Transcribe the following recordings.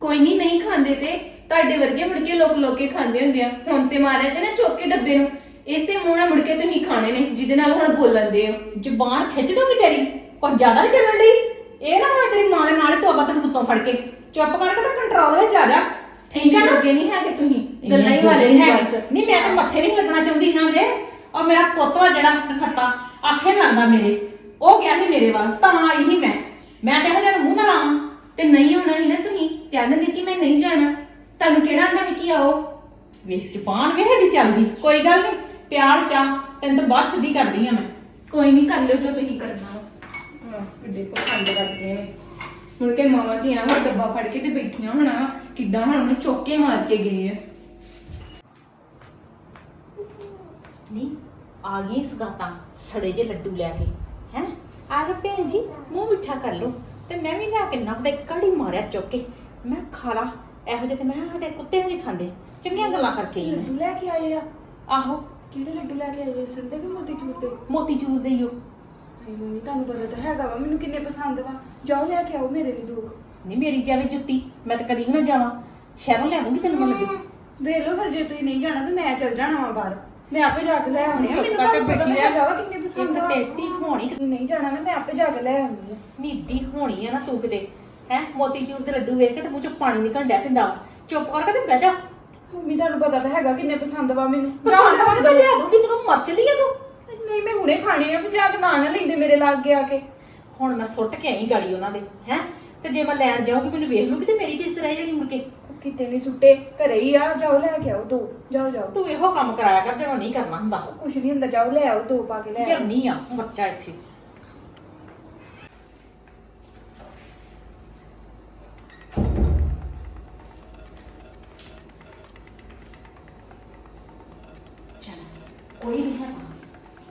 ਕੋਈ ਨਹੀਂ ਨਹੀਂ ਖਾਂਦੇ ਤੇ ਤੁਹਾਡੇ ਵਰਗੇ ਮੁੜ ਕੇ ਲੋਕ ਲੋਕੇ ਖਾਂਦੇ ਹੁੰਦੇ ਆ। ਹੁਣ ਤੇ ਮਾਰਿਆ ਜੇ ਨਾ ਚੁੱਕ ਕੇ ਡੱਬੇ ਨੂੰ ਇਸੇ ਮੂੰਹ ਨਾਲ ਮੁੜ ਕੇ ਤੁਸੀਂ ਖਾਣੇ ਨੇ ਜਿਹਦੇ ਨਾਲ ਹੁਣ ਬੋਲਣ ਦੇ ਹੋ। ਜ਼ੁਬਾਨ ਖਿੱਚ ਦੂੰਗੀ ਤੇਰੀ ਕੁਝ ਜ਼ਿਆਦਾ ਨਹੀਂ ਚੱਲਣ ਡਈ? ਇਹ ਨਾ ਹੋਵੇ ਤੇਰੀ ਮਾਂ ਦੇ ਨਾਲ ਹੀ ਤੋਬਾ ਤੈਨੂੰ ਕੁੱਤੋਂ ਫੜ ਕੇ ਚੁੱਪ ਕਰਕੇ ਤਾਂ ਕੰਟਰੋਲ ਵਿੱਚ ਆ ਜਾ। ਠੀਕ ਹੈ ਨਾ? ਲੱਗੇ ਨਹੀਂ ਹੈਗੇ ਤੁਸੀਂ ਗੱਲਾਂ ਹੀ ਵਾਲੇ ਜੀ ਬਸ। ਨਹੀਂ ਮੈਂ ਤਾਂ ਮੱਥੇ ਨਹੀਂ ਲੱਗਣਾ ਚਾਹੁੰਦੀ ਇਹਨਾਂ ਦੇ। ਔਰ ਮੇਰਾ ਪੁੱਤ ਵਾ ਜਿਹੜਾ ਨਖੱਤਾ ਆਖੇ ਲੱਗਦਾ ਮੇਰੇ। ਉਹ ਗਿਆ ਸੀ ਮੇਰੇ ਵੱਲ ਤਾਂ ਆਈ ਹੀ ਮੈਂ। ਮੈਂ ਤੇ ਨੂੰ ਮੂੰਹ ਨਾ ਲਾਵਾਂ ਤੇ ਨਹੀਂ ਆਉਣਾ ਹੀ ਨਾ ਤੁਸੀਂ ਕਹਿ ਦਿੰਦੇ ਕਿ ਮੈਂ ਨਹੀਂ ਜਾਣਾ। ਤੁਹਾਨੂੰ ਕਿਹੜਾ ਆਂਦਾ ਵੀ ਕੀ ਆਓ? ਵੇਖ ਜ਼ੁਬਾਨ ਵੇਖ ਦੀ ਚੱਲਦੀ। ਕੋਈ ਗੱਲ ਨਹੀਂ ਪਿਆਰ ਚਾ ਤੈਨੂੰ ਤਾਂ ਬਾਹਰ ਸਿੱਧੀ ਕਰਦੀ ਆ ਮੈਂ। ਕੋਈ ਨਹੀਂ ਕਰ ਲਿਓ ਜੋ ਤੁਸੀਂ ਕਰਨਾ। ਵਾ। ਹਾਂ ਕਿੱਡੇ ਪਖੰਡ ਕਰਦੇ ਨੇ। ਮੁੜ ਕੇ ਮਾਵਾਂ ਦੀਆਂ ਹੁਣ ਡੱਬਾ ਫੜ ਕੇ ਤੇ ਬੈਠੀਆਂ ਹੋਣਾ ਕਿੱਦਾਂ ਹੁਣ ਉਹਨੂੰ ਚੁੱਕ ਕੇ ਮਾਰ ਕੇ ਗਏ ਆ। ਨਹੀਂ ਆ ਗਈ ਸਗਾਤਾਂ ਸੜੇ ਜੇ ਲੱਡੂ ਲੈ ਕੇ ਹੈ? ਆ ਗਏ ਭੈਣ ਜੀ ਮੂੰਹ ਮਿੱਠਾ ਕਰ ਲਓ। ਤੇ ਮੈਂ ਵੀ ਲਿਆ ਕੇ ਨੱਕ ਦੇ ਕੜੀ ਮਾਰਿਆ ਚੁੱਕ ਕੇ। ਮੈਂ ਖਾ ਲਾ ਇਹੋ ਜਿਹੇ ਤੇ ਮੈਂ ਕਿਹਾ ਸਾਡੇ ਕੁੱਤੇ ਵੀ ਨਹੀਂ ਖਾਂਦੇ। ਚੰਗੀਆਂ ਗੱਲਾਂ ਕਰਕੇ ਹੀ ਮੈਂ। ਲੈ ਕੇ ਆਏ ਆ? ਆਹੋ। ਕਿਹੜੇ ਲੱਡੂ ਲੈ ਕੇ ਆਏ ਸੰਦੇ ਕਿ ਮੋਤੀ ਚੂਰ ਦੇ? ਮੋਤੀ ਚੂਰ ਦੇ ਹੀ ਉਹ। ਹਾਏ ਮੰਮੀ ਤੁਹਾਨੂੰ ਪਤਾ ਤਾਂ ਹੈਗਾ ਵਾ ਮੈਨੂੰ ਕਿੰਨੇ ਪਸੰਦ ਵਾ। ਜਾਓ ਲੈ ਕੇ ਆਓ ਮੇਰੇ ਲਈ ਦੋ। ਨਹੀਂ ਮੇਰੀ ਜਾਵੇ ਜੁੱਤੀ ਮੈਂ ਤਾਂ ਕਦੀ ਵੀ ਨਾ ਜਾਵਾਂ। ਸ਼ਹਿਰੋਂ ਲਿਆ ਦੂੰਗੀ ਤੈਨੂੰ ਮੈਂ ਲੱਗੇ ਵੇਖ ਲਓ ਫਿਰ ਜੇ ਤੁਸੀਂ ਨਹੀਂ ਜਾਣਾ ਤਾਂ ਮੈਂ ਚੱਲ ਜਾਣਾ ਵਾ ਬਾਹਰ। ਮੈਂ ਆਪੇ ਜਾ ਕੇ ਲੈ ਆਉਣੀ ਆ ਮੈਨੂੰ ਤਾਂ ਪਤਾ। ਹੈਗਾ ਵਾ ਕਿੰਨੇ ਪਸੰਦ ਵਾ। ਟੇਟੀ ਹੋਣੀ ਨਹੀਂ ਜਾਣਾ ਨਾ ਮੈਂ ਆਪੇ ਜਾ ਕੇ ਲੈ ਆਉਂਦੀ ਆ ਨੀਦੀ ਹੋਣੀ ਆ ਨਾ ਤੂੰ ਕਿਤੇ। ਹੈ ਮੋਤੀ ਚੂਰ ਦੇ ਲੱਡੂ ਵੇਖ ਕੇ ਤੇ ਮੂੰਹ ਚੋਂ ਪਾਣੀ ਨਿਕਲਣ ਡਿਆ ਪਿੰਦਾ। ਚੁੱਪ ਕਰਕੇ ਤੇ ਬਹਿ ਜਾ। ਮੰਮੀ ਤੁਹਾਨੂੰ ਪਤਾ ਤਾਂ ਹੈਗਾ ਕਿੰਨੇ ਪਸੰਦ ਵਾ ਮੈਨੂੰ। ਪਸੰਦ ਵਾ ਤੇ ਲਿਆ ਦੂੰਗੀ ਤੈਨੂੰ ਮਰ ਚਲੀ ਆ ਤੂੰ। ਨਹੀਂ ਮੈਂ ਹੁਣੇ ਖਾਣੇ ਆ ਵੀ ਜਾ ਕੇ ਨਾ ਨਾ ਲੈਂਦੇ ਮੇਰੇ ਲਾਗੇ ਆ ਕੇ। ਹੁਣ ਮੈਂ ਸੁੱਟ ਕੇ ਆਈ ਗਾੜੀ ਉਹਨਾਂ ਦੇ ਹੈ। ਤੇ ਜੇ ਮੈਂ ਲੈਣ ਜਾਊਂਗੀ ਮੈਨੂੰ ਵੇਖ ਲੂਗੀ ਤੇ ਮੇਰੀ ਕਿਸ ਤਰ੍ਹਾਂ ਜਣੀ ਮੁੜ ਕੇ। ਕਿਤੇ ਨਹੀਂ ਸੁੱਟੇ ਘਰੇ ਹੀ ਆ ਜਾਓ ਲੈ ਕੇ ਆਓ ਦੋ ਜਾਓ ਜਾਓ। ਤੂੰ ਇਹੋ ਕੰਮ ਕਰਾਇਆ ਕਰ ਜਿਹੜਾ ਨਹੀਂ ਕਰਨਾ ਹੁੰਦਾ। ਕੁਛ ਨਹੀਂ ਹੁੰਦਾ ਜਾਓ ਲੈ ਆਓ ਦੋ ਪਾ ਕੇ ਲੈ ਆਓ। ਗਿਰਨੀ ਆ ਬੱਚਾ ਇੱਥੇ। ਚੱਲ ਕੋਈ ਨਹੀਂ ਹੈ।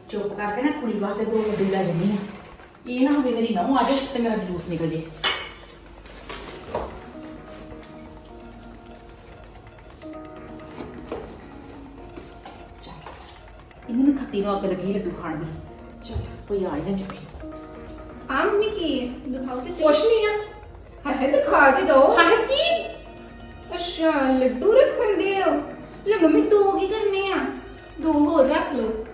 ਚੁੱਪ ਕਰਕੇ ਨਾ ਕੁੜੀ ਵਾਸਤੇ ਦੋ ਲੱਡੂ ਲੈ ਜੰਨੀ ਆ। ਇਹ ਨਾ ਹੋਵੇ ਮੇਰੀ ਨਹੁੰ ਆ ਜਾਏ ਤੇ ਮੇਰਾ ਜਲੂਸ ਨਿਕਲ ਜੇ। ਇਹਨੂੰ ਨਾ ਖੱਤੀ ਨੂੰ ਅੱਗ ਲੱਗੀ ਲੱਡੂ ਖਾਣ ਦੀ। ਚੱਲ ਕੋਈ ਆ ਹੀ ਨਾ ਜਾਵੇ। ਆ ਮੰਮੀ ਕੀ ਹੈ? ਦਿਖਾਓ ਤੇ ਕੁਛ ਨਹੀਂ ਆ। ਹਾਏ ਹਾਏ ਦਿਖਾ ਤੇ ਦੋ। ਹਾਏ ਕੀ? ਅੱਛਾ ਲੱਡੂ ਰੱਖਣ ਦੇ ਹੋ। ਲੈ ਮੰਮੀ ਦੋ ਕੀ ਕਰਨੇ ਆ? ਦੋ ਹੋਰ ਰੱਖ ਲਓ।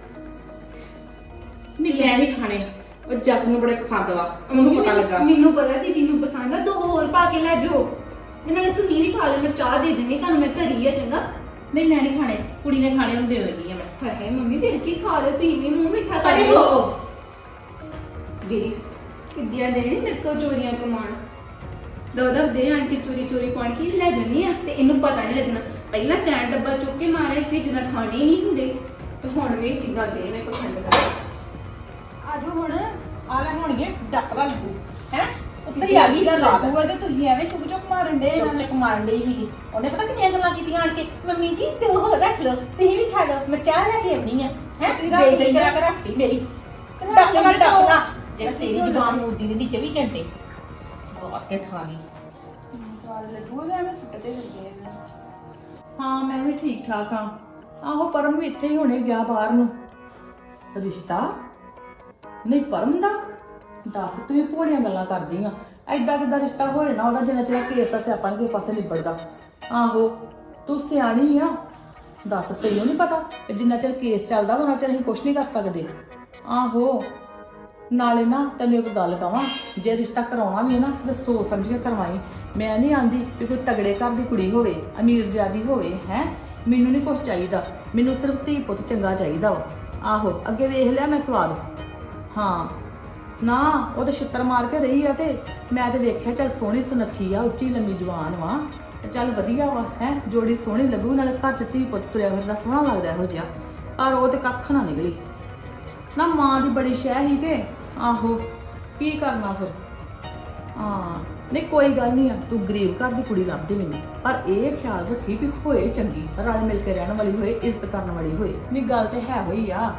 ਨਹੀਂ ਮੈਂ ਨਹੀਂ ਖਾਣੇ। ਉਹ ਜਸ ਨੂੰ ਬੜੇ ਪਸੰਦ ਵਾ। ਉਹਨੂੰ ਪਤਾ ਲੱਗਾ। ਮੈਨੂੰ ਪਤਾ ਦੀਦੀ ਨੂੰ ਪਸੰਦ ਆ। ਦੋ ਹੋਰ ਪਾ ਕੇ ਲੈ ਜਾਓ। ਜਿਨਾਂ ਨੇ ਤੁਸੀਂ ਵੀ ਖਾ ਲਓ। ਮੈਂ ਚਾਹ ਦੇ ਜੰਨੀ ਤੁਹਾਨੂੰ ਮੈਂ ਧਰੀ ਆ ਚੰਗਾ। ਨਹੀਂ ਮੈਂ ਨਹੀਂ ਖਾਣੇ। ਕੁੜੀ ਨੇ ਖਾਣੇ ਉਹਨੂੰ ਦੇਣ ਲੱਗੀ ਆ। ਹਾਏ ਮੰਮੀ ਫਿਰ ਕੀ ਖਾ ਰਹੇ ਤੁਸੀਂ ਵੀ ਮੂੰਹ ਮਿੱਠਾ ਕਰ ਅਰੇ ਹੋ? ਵੀਰੇ ਕਿੱਦੀਆਂ ਦੇ ਨੇ ਮੇਰੇ ਤੋਂ ਚੋਰੀਆਂ ਕਮਾਣ ਦੋ ਦੋ ਕੇ ਚੋਰੀ ਚੋਰੀ ਪਾਣ ਕੇ ਲੈ ਜੰਨੀ ਆ? ਤੇ ਇਹਨੂੰ ਪਤਾ ਨਹੀਂ ਲੱਗਣਾ। ਪਹਿਲਾਂ ਤੈਂ ਡੱਬਾ ਚੁੱਕ ਕੇ ਮਾਰਿਆ ਫਿਰ ਜਦੋਂ ਖਾਣੇ ਹੀ ਨਹੀਂ ਹੁੰਦੇ ਤੇ ਹੁਣ ਵੀ ਕਿੱਦਾਂ ਦੇ ਨੇ ਪਖੰਡ ਕਰ ਆਜੋ ਹੁਣ ਆ ਲੈ ਹੋਣਗੇ ਡੱਕ ਲੱਗੂ ਹੈ? ਉੱਤੇ ਹੀ ਆ ਗਈ ਸਲਾਦ ਲੱਗੂਗਾ ਤੇ ਤੁਸੀਂ ਐਵੇਂ ਚੁੱਕ ਚੁੱਕ ਮਾਰਨ ਦੇ ਚੁੱਕ ਚੁੱਕ ਮਾਰਨ ਡਈ ਸੀਗੀ। ਉਹਨੇ ਪਤਾ ਕਿੰਨੀਆਂ ਗੱਲਾਂ ਕੀਤੀਆਂ ਆਣ ਕੇ? ਮੰਮੀ ਜੀ ਤੇ ਉਹ ਰੱਖ ਲਓ। ਤੁਸੀਂ ਵੀ ਖਾ ਲਓ। ਮੈਂ ਚਾਹ ਲੈ ਕੇ ਆਉਣੀ ਆ। ਹੈ? ਤੁਸੀਂ ਰੱਖ ਲਈ ਕਰਾ ਨਾ। ਕੇ ਰੱਖਤੀ ਮੇਰੀ। ਡੱਕ ਲਾ ਡੱਕ ਲਾ ਜਿਹੜਾ ਤੇਰੀ ਜ਼ੁਬਾਨ ਮੂਰਦੀ ਦੀ 24 ਘੰਟੇ। ਸਵਾਦ ਕੇ ਖਾ ਲਈ ਸਵਾਦ ਲੱਡੂ ਆ ਐਵੇਂ ਸੁੱਟਦੇ ਹੁੰਦੇ ਆ? ਹਾਂ ਮੈਂ ਵੀ ਠੀਕ ਠਾਕ ਹਾਂ। ਆਹੋ ਪਰਮ ਵੀ ਇੱਥੇ ਹੀ ਹੁਣੇ ਗਿਆ ਬਾਹਰ ਨੂੰ। ਰਿਸ਼ਤਾ? ਨਹੀਂ ਪਰਮ ਦਾ? ਦੱਸ, ਤੂੰ ਇਹ ਭੋੜੀਆਂ ਗੱਲਾਂ ਕਰਦੀ ਆ। ਐਦਾਂ ਕਿਦਾਂ ਰਿਸ਼ਤਾ ਹੋਏ ਨਾ, ਉਹਦਾ ਜਿੰਨਾ ਚਿਰ ਕੇਸ ਦਾ ਸਿਆਪਾ ਨਹੀਂ ਕਿਸੇ ਪਾਸੇ ਨਿਬੜਦਾ। ਆਹੋ, ਤੂੰ ਸਿਆਣੀ ਆ। ਦੱਸ, ਤੈਨੂੰ ਨਹੀਂ ਪਤਾ ਕਿ ਜਿੰਨਾ ਚਿਰ ਕੇਸ ਚੱਲਦਾ ਉਹਨਾਂ ਚਿਰ ਅਸੀਂ ਕੁਝ ਨਹੀਂ ਕਰ ਸਕਦੇ। ਆਹੋ, ਨਾਲੇ ਨਾ ਤੈਨੂੰ ਇੱਕ ਗੱਲ ਕਵਾਂ, ਜੇ ਰਿਸ਼ਤਾ ਕਰਾਉਣਾ ਵੀ ਹੈ ਨਾ, ਤੇ ਸੋਚ ਸਮਝ ਕੇ ਕਰਵਾਈ। ਮੈਂ ਨਹੀਂ ਆਂਦੀ ਕਿ ਕੋਈ ਤਗੜੇ ਘਰ ਦੀ ਕੁੜੀ ਹੋਵੇ, ਅਮੀਰ ਜਾਦੀ ਹੋਵੇ, ਹੈ? ਮੈਨੂੰ ਨਹੀਂ ਕੁਝ ਚਾਹੀਦਾ। ਮੈਨੂੰ ਸਿਰਫ ਧੀ ਪੁੱਤ ਚੰਗਾ ਚਾਹੀਦਾ ਵਾ। ਆਹੋ, ਅੱਗੇ ਵੇਖ ਲਿਆ ਮੈਂ ਸਵਾਦ। ਹਾਂ। ਨਾ, ਉਹ ਤੇ ਛਿੱਤਰ ਮਾਰ ਕੇ ਰਹੀ ਆ ਤੇ ਮੈਂ ਤੇ ਵੇਖਿਆ ਚੱਲ ਸੋਹਣੀ ਸੁਨੱਖੀ ਆ, ਉੱਚੀ ਲੰਮੀ ਜਵਾਨ ਵਾ। ਤੇ ਚੱਲ ਵਧੀਆ ਵਾ, ਹੈ, ਜੋੜੀ ਸੋਹਣੀ ਲੱਗੂ, ਨਾਲੇ ਘਰ ਚ ਧੀ ਪੁੱਤ ਤੁਰਿਆ ਫਿਰਦਾ ਸੋਹਣਾ ਲੱਗਦਾ ਇਹੋ ਜਿਹਾ। ਪਰ ਉਹ ਤੇ ਕੱਖ ਨਾ ਨਿਕਲੀ। ਨਾ ਮਾਂ ਦੀ ਬੜੀ ਸ਼ਹਿ ਹੀ ਤੇ, ਆਹੋ, ਕੀ ਕਰਨਾ ਫਿਰ? ਹਾਂ, ਨਹੀਂ ਕੋਈ ਗੱਲ ਨਹੀਂ ਆ, ਤੂੰ ਗਰੀਬ ਘਰ ਦੀ ਕੁੜੀ ਲੱਭਦੀ ਮੈਨੂੰ। ਪਰ ਇਹ ਖਿਆਲ ਰੱਖੀ ਵੀ ਹੋਏ ਚੰਗੀ, ਰਲ ਮਿਲ ਕੇ ਰਹਿਣ ਵਾਲੀ ਹੋਏ, ਇੱਜ਼ਤ ਕਰਨ ਵਾਲੀ ਹੋਏ। ਨਹੀਂ, ਗੱਲ ਤੇ ਹੈ ਹੋਈ ਆ।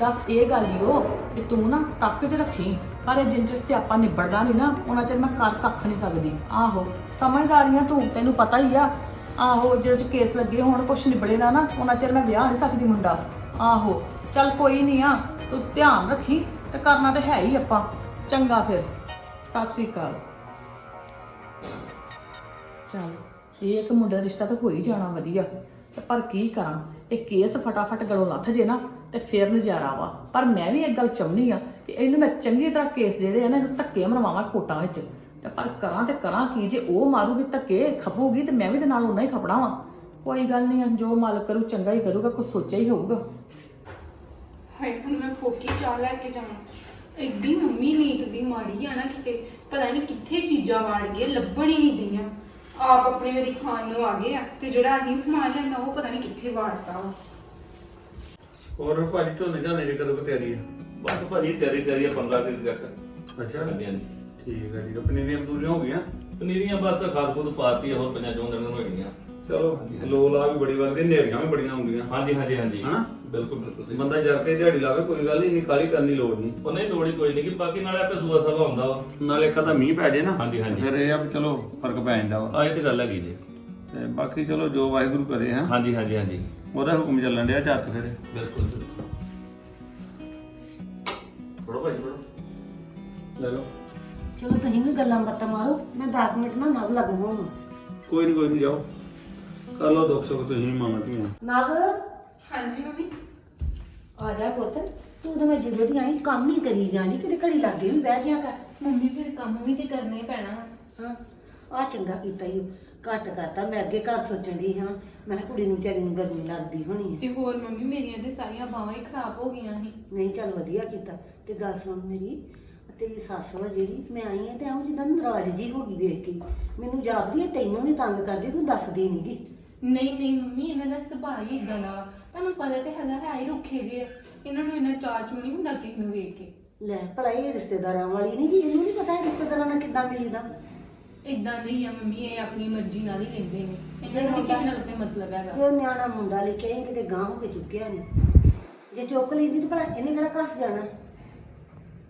ਦੱਸ ਇਹ ਗੱਲ ਹੀ ਉਹ ਕਿ ਤੂੰ ਨਾ ਤੱਕ 'ਚ ਰੱਖੀ, ਪਰ ਇਹ ਜਿੰਨ ਚਿਰ ਸਿਆਪਾ ਨਿਬੜਦਾ ਨਹੀਂ ਨਾ, ਉਹਨਾਂ ਚਿਰ ਮੈਂ ਕਰ ਕੱਖ ਨਹੀਂ ਸਕਦੀ। ਆਹੋ, ਸਮਝਦਾਰੀਆਂ ਤੂੰ, ਤੈਨੂੰ ਪਤਾ ਹੀ ਆ। ਆਹੋ, ਜਿਹੜੇ ਚ ਕੇਸ ਲੱਗੇ ਹੋਣ, ਕੁਛ ਨਿਬੜੇ ਨਾ ਨਾ, ਉਹਨਾਂ ਚਿਰ ਮੈਂ ਵਿਆਹ ਨਹੀਂ ਸਕਦੀ ਮੁੰਡਾ। ਆਹੋ, ਚੱਲ ਕੋਈ ਨਹੀਂ ਆ, ਤੂੰ ਧਿਆਨ ਰੱਖੀ ਤੇ ਕਰਨਾ ਤੇ ਹੈ ਹੀ ਆਪਾਂ। ਚੰਗਾ ਫਿਰ। ਸਤਿ ਸ੍ਰੀ ਅਕਾਲ। ਚੱਲ, ਇਹ ਇੱਕ ਮੁੰਡੇ ਦਾ ਰਿਸ਼ਤਾ ਤਾਂ ਹੋ ਹੀ ਜਾਣਾ ਵਧੀਆ। ਤੇ ਪਰ ਕੀ ਕਰਾਂ, ਇਹ ਕੇਸ ਫਟਾਫਟ ਗਲੋਂ ਲੱਥ ਜੇ ਨਾ ਤੇ ਫਿਰ ਨਜ਼ਾਰਾ ਵਾ। ਪਰ ਮੈਂ ਵੀ ਇੱਕ ਗੱਲ ਚਾਹੁੰਦੀ ਆ ਕਿ ਇਹਨੂੰ ਮੈਂ ਚੰਗੀ ਤਰ੍ਹਾਂ ਕੇਸ ਜਿਹੜੇ ਆ ਨਾ ਇਹਨੂੰ ਧੱਕੇ ਮਰਵਾਵਾਂ ਕੋਟਾਂ ਵਿੱਚ। ਤੇ ਪਰ ਕਰਾਂ ਤੇ ਕਰਾਂ ਕੀ ਜੇ ਉਹ ਮਾਰੂਗੀ ਧੱਕੇ ਖਪੂਗੀ ਤੇ ਮੈਂ ਵੀ ਤੇ ਨਾਲ ਉਹਨਾਂ ਹੀ ਖਪਣਾ ਵਾ। ਕੋਈ ਗੱਲ ਨਹੀਂ ਆ, ਜੋ ਮਾਲਕ ਕਰੂ ਚੰਗਾ ਹੀ ਕਰੂਗਾ ਕੁਝ ਸੋਚਿਆ ਹੀ ਹੋਊਗਾ। ਹਾਏ ਹੁਣ ਮੈਂ ਫੋਕੀ ਚਾਹ ਲੈ ਕੇ ਜਾਵਾਂ। ਐਡੀ ਮੰਮੀ ਨੀਤ ਦੀ ਮਾੜੀ ਆ ਨਾ ਕਿਤੇ ਪਤਾ ਨਹੀਂ ਕਿੱਥੇ ਚੀਜ਼ਾਂ ਵਾੜ ਗਈਆਂ ਲੱਭਣ ਹੀ ਨਹੀਂ ਦੀਆਂ ਆਪ ਆਪਣੇ ਵਾਰੀ ਖਾਣ ਨੂੰ ਆ ਗਏ ਆ ਤੇ ਜਿਹੜਾ ਅਸੀਂ ਸਮਾਨ ਲੈਂਦਾ ਉਹ ਪਤਾ ਨਹੀਂ ਕਿੱਥੇ ਵਾੜਤਾ ਵਾ। ਹੋਰ ਭਾਜੀ ਝੋਨੇ ਝਾਨੇ ਦੀ ਕਦੋਂ ਕੁ ਤਿਆਰੀ ਹੈ ਬਸ ਭਾਜੀ ਤਿਆਰੀ ਤਿਆਰੀ ਆ 15 ਦਿਨ ਤੱਕ। ਅੱਛਾ। ਹਾਂਜੀ ਹਾਂਜੀ। ਠੀਕ ਹੈ ਠੀਕ ਹੈ ਪਨੀਰੀਆਂ ਪਨੂਰੀਆਂ ਹੋ ਗਈਆਂ? ਪਨੀਰੀਆਂ ਬਸ ਖਾਦ ਖੁਦ ਪਾਤੀ ਆ, ਹੋਰ ਪੰਜਾਂ ਚੋਂ ਦਿਨ ਹੋਣਗੀਆਂ ਚਲੋ ਲੋ ਲਾ ਵੀ ਬੜੀ ਵਾਰ ਨੇਰੀਆਂ ਵੀ ਬੜੀਆਂ ਹੁੰਦੀਆਂ ਹਾਂਜੀ ਹਾਂਜੀ ਹਾਂਜੀ। ਹਾਂ? ਬਿਲਕੁਲ ਬਿਲਕੁਲ ਸਹੀ। ਬੰਦਾ ਜਰ ਕੇ ਦਿਹਾੜੀ ਲਾਵੇ ਕੋਈ ਗੱਲ ਨਹੀਂ ਇੰਨੀ ਖਾਲੀ ਕਰਨ ਦੀ ਲੋੜ ਨਹੀਂ ਉਹ ਨਹੀਂ ਲੋੜੀ ਕੋਈ ਨਹੀਂ ਕਿ ਬਾਕੀ ਨਾਲੇ ਆਪੇ ਸੂਆ ਸਭਾ ਹੁੰਦਾ ਵਾ। ਨਾਲੇ ਕਦਾ ਮੀਂਹ ਪੈ ਜੇ ਨਾ ਹਾਂਜੀ, ਹਾਂਜੀ। ਫਿਰ ਇਹ ਆ ਵੀ ਚਲੋ ਫ਼ਰਕ ਪੈ ਜਾਂਦਾ ਵਾ। ਆ ਇਹ ਤੇ ਗੱਲ ਹੈਗੀ ਜੀ। ਤੇ ਬਾਕੀ ਚਲੋ ਜੋ ਵਾਹਿਗੁਰੂ ਕਰੇ ਹਾਂ। ਹਾਂਜੀ ਹਾਂਜੀ ਹਾਂਜੀ। ਉਹਦਾ ਹੁਕਮ ਚੱਲਣ ਡਿਆ ਚੱਤ ਫਿਰ। ਬਿਲਕੁਲ ਬਿਲਕੁਲ। ਥੋੜਾ ਭਾਜੀ ਥੋੜਾ ਲੈ ਲਓ। ਚਲੋ ਤੁਸੀਂ ਵੀ ਗੱਲਾਂ ਬਾਤਾਂ ਮਾਰੋ ਮੈਂ 10 ਮਿੰਟ ਨਾ ਨਵ ਲੱਗੂ ਹਾਂ ਕੋਈ ਨਹੀਂ ਕੋਈ ਨਹੀਂ ਜਾਓ। ਕਰ ਲਓ ਦੁੱਖ ਸੁੱਖ ਤੁਸੀਂ ਮਾਮਾ ਧੀਆਂ। ਨਵ ਹਾਂਜੀ ਮੰਮੀ। ਆ ਜਾ ਪੁੱਤ ਤੂੰ ਤਾਂ ਮੈਂ ਜਦੋਂ ਦੀ ਆਈ ਕੰਮ ਹੀ ਕਰੀ ਜਾਣੀ ਕਿਤੇ ਘੜੀ ਲੱਗੇ ਵੀ ਬਹਿ ਜਿਆ ਕਰ। ਮੰਮੀ ਫਿਰ ਕੰਮ ਵੀ ਤੇ ਕਰਨਾ ਹੀ ਪੈਣਾ। ਹਾਂ ਆ ਚੰਗਾ ਕੀਤਾ ਈ ਓ। ਘੱਟ ਕਰਤਾ ਮੈਂ ਅੱਗੇ ਘਰ ਸੋਚਣ ਦੀ ਹਾਂ ਮੈਂ ਕਿਹਾ ਕੁੜੀ ਨੂੰ ਵਿਚਾਰੀ ਨੂੰ ਗਰਮੀ ਲੱਗਦੀ ਹੋਣੀ ਹੈ ਤੇ ਹੋਰ ਮੰਮੀ ਮੇਰੀਆਂ ਤੇ ਸਾਰੀਆਂ ਬਾਹਾਂ ਹੀ ਖਰਾਬ ਹੋ ਗਈਆਂ ਸੀ। ਨਹੀਂ ਚੱਲ ਵਧੀਆ ਕੀਤਾ। ਤੇ ਗੱਲ ਸੁਣ ਮੇਰੀ ਤੇਰੀ ਸੱਸ ਵਾ ਜਿਹੜੀ ਮੈਂ ਆਈ ਆ ਤੇ ਆਉਂ ਜਿੱਦਾਂ ਨਾਰਾਜ਼ ਜੀ ਹੋ ਗਈ ਵੇਖ ਕੇ। ਮੈਨੂੰ ਜਾਪਦੀ ਹੈ ਤੈਨੂੰ ਵੀ ਤੰਗ ਕਰਦੀ ਤੂੰ ਦੱਸਦੀ ਨਹੀਂਗੀ ਨਹੀਂ ਨਹੀਂ ਮੰਮੀ ਇਹਨਾਂ ਦਾ ਸੁਭਾਅ ਹੀ ਇਦਾਂ ਦਾ ਵਾ। ਤੁਹਾਨੂੰ ਪਤਾ ਤੇ ਹੈਗਾ ਹੈ ਹੀ ਰੁੱਖੇ ਆ। ਇਹਨਾਂ ਨੂੰ ਇਹਨਾਂ ਚਾਅ ਚੂ ਨਹੀਂ ਹੁੰਦਾ ਕਿਸੇ ਨੂੰ ਵੇਖ ਕੇ। ਲੈ ਭਲਾ ਇਹ ਰਿਸ਼ਤੇਦਾਰਾਂ ਵਾਲੀ ਨਹੀਂ ਕਿ ਇਹਨੂੰ ਨਹੀਂ ਪਤਾ ਇਹ ਰਿਸ਼ਤੇਦਾਰਾਂ ਨਾਲ ਕਿੱਦਾਂ ਮਿਲੀਦਾ। ਇਦਾਂ ਨਹੀਂ ਆ ਮੰਮੀ ਇਹ ਆਪਣੀ ਮਰਜ਼ੀ ਨਾਲ ਹੀ ਲੈਂਦੇ ਨੇ। ਇਹਨਾਂ ਨੂੰ ਕਿਸੇ ਨਾਲ ਕੋਈ ਮਤਲਬ ਹੈਗਾ। ਉਹ ਨਿਆਣਾ ਮੁੰਡਾ ਲੈ ਕੇ ਆਈ ਕਿਤੇ ਗਾਂ ਹੋ ਕੇ ਚੁੱਕਿਆ ਨਹੀਂ ਜੇ ਚੁੱਕ ਲੈਂਦੀ ਤਾਂ ਭਲਾ ਇਹਨੇ ਕਿਹੜਾ ਘਸ ਜਾਣਾ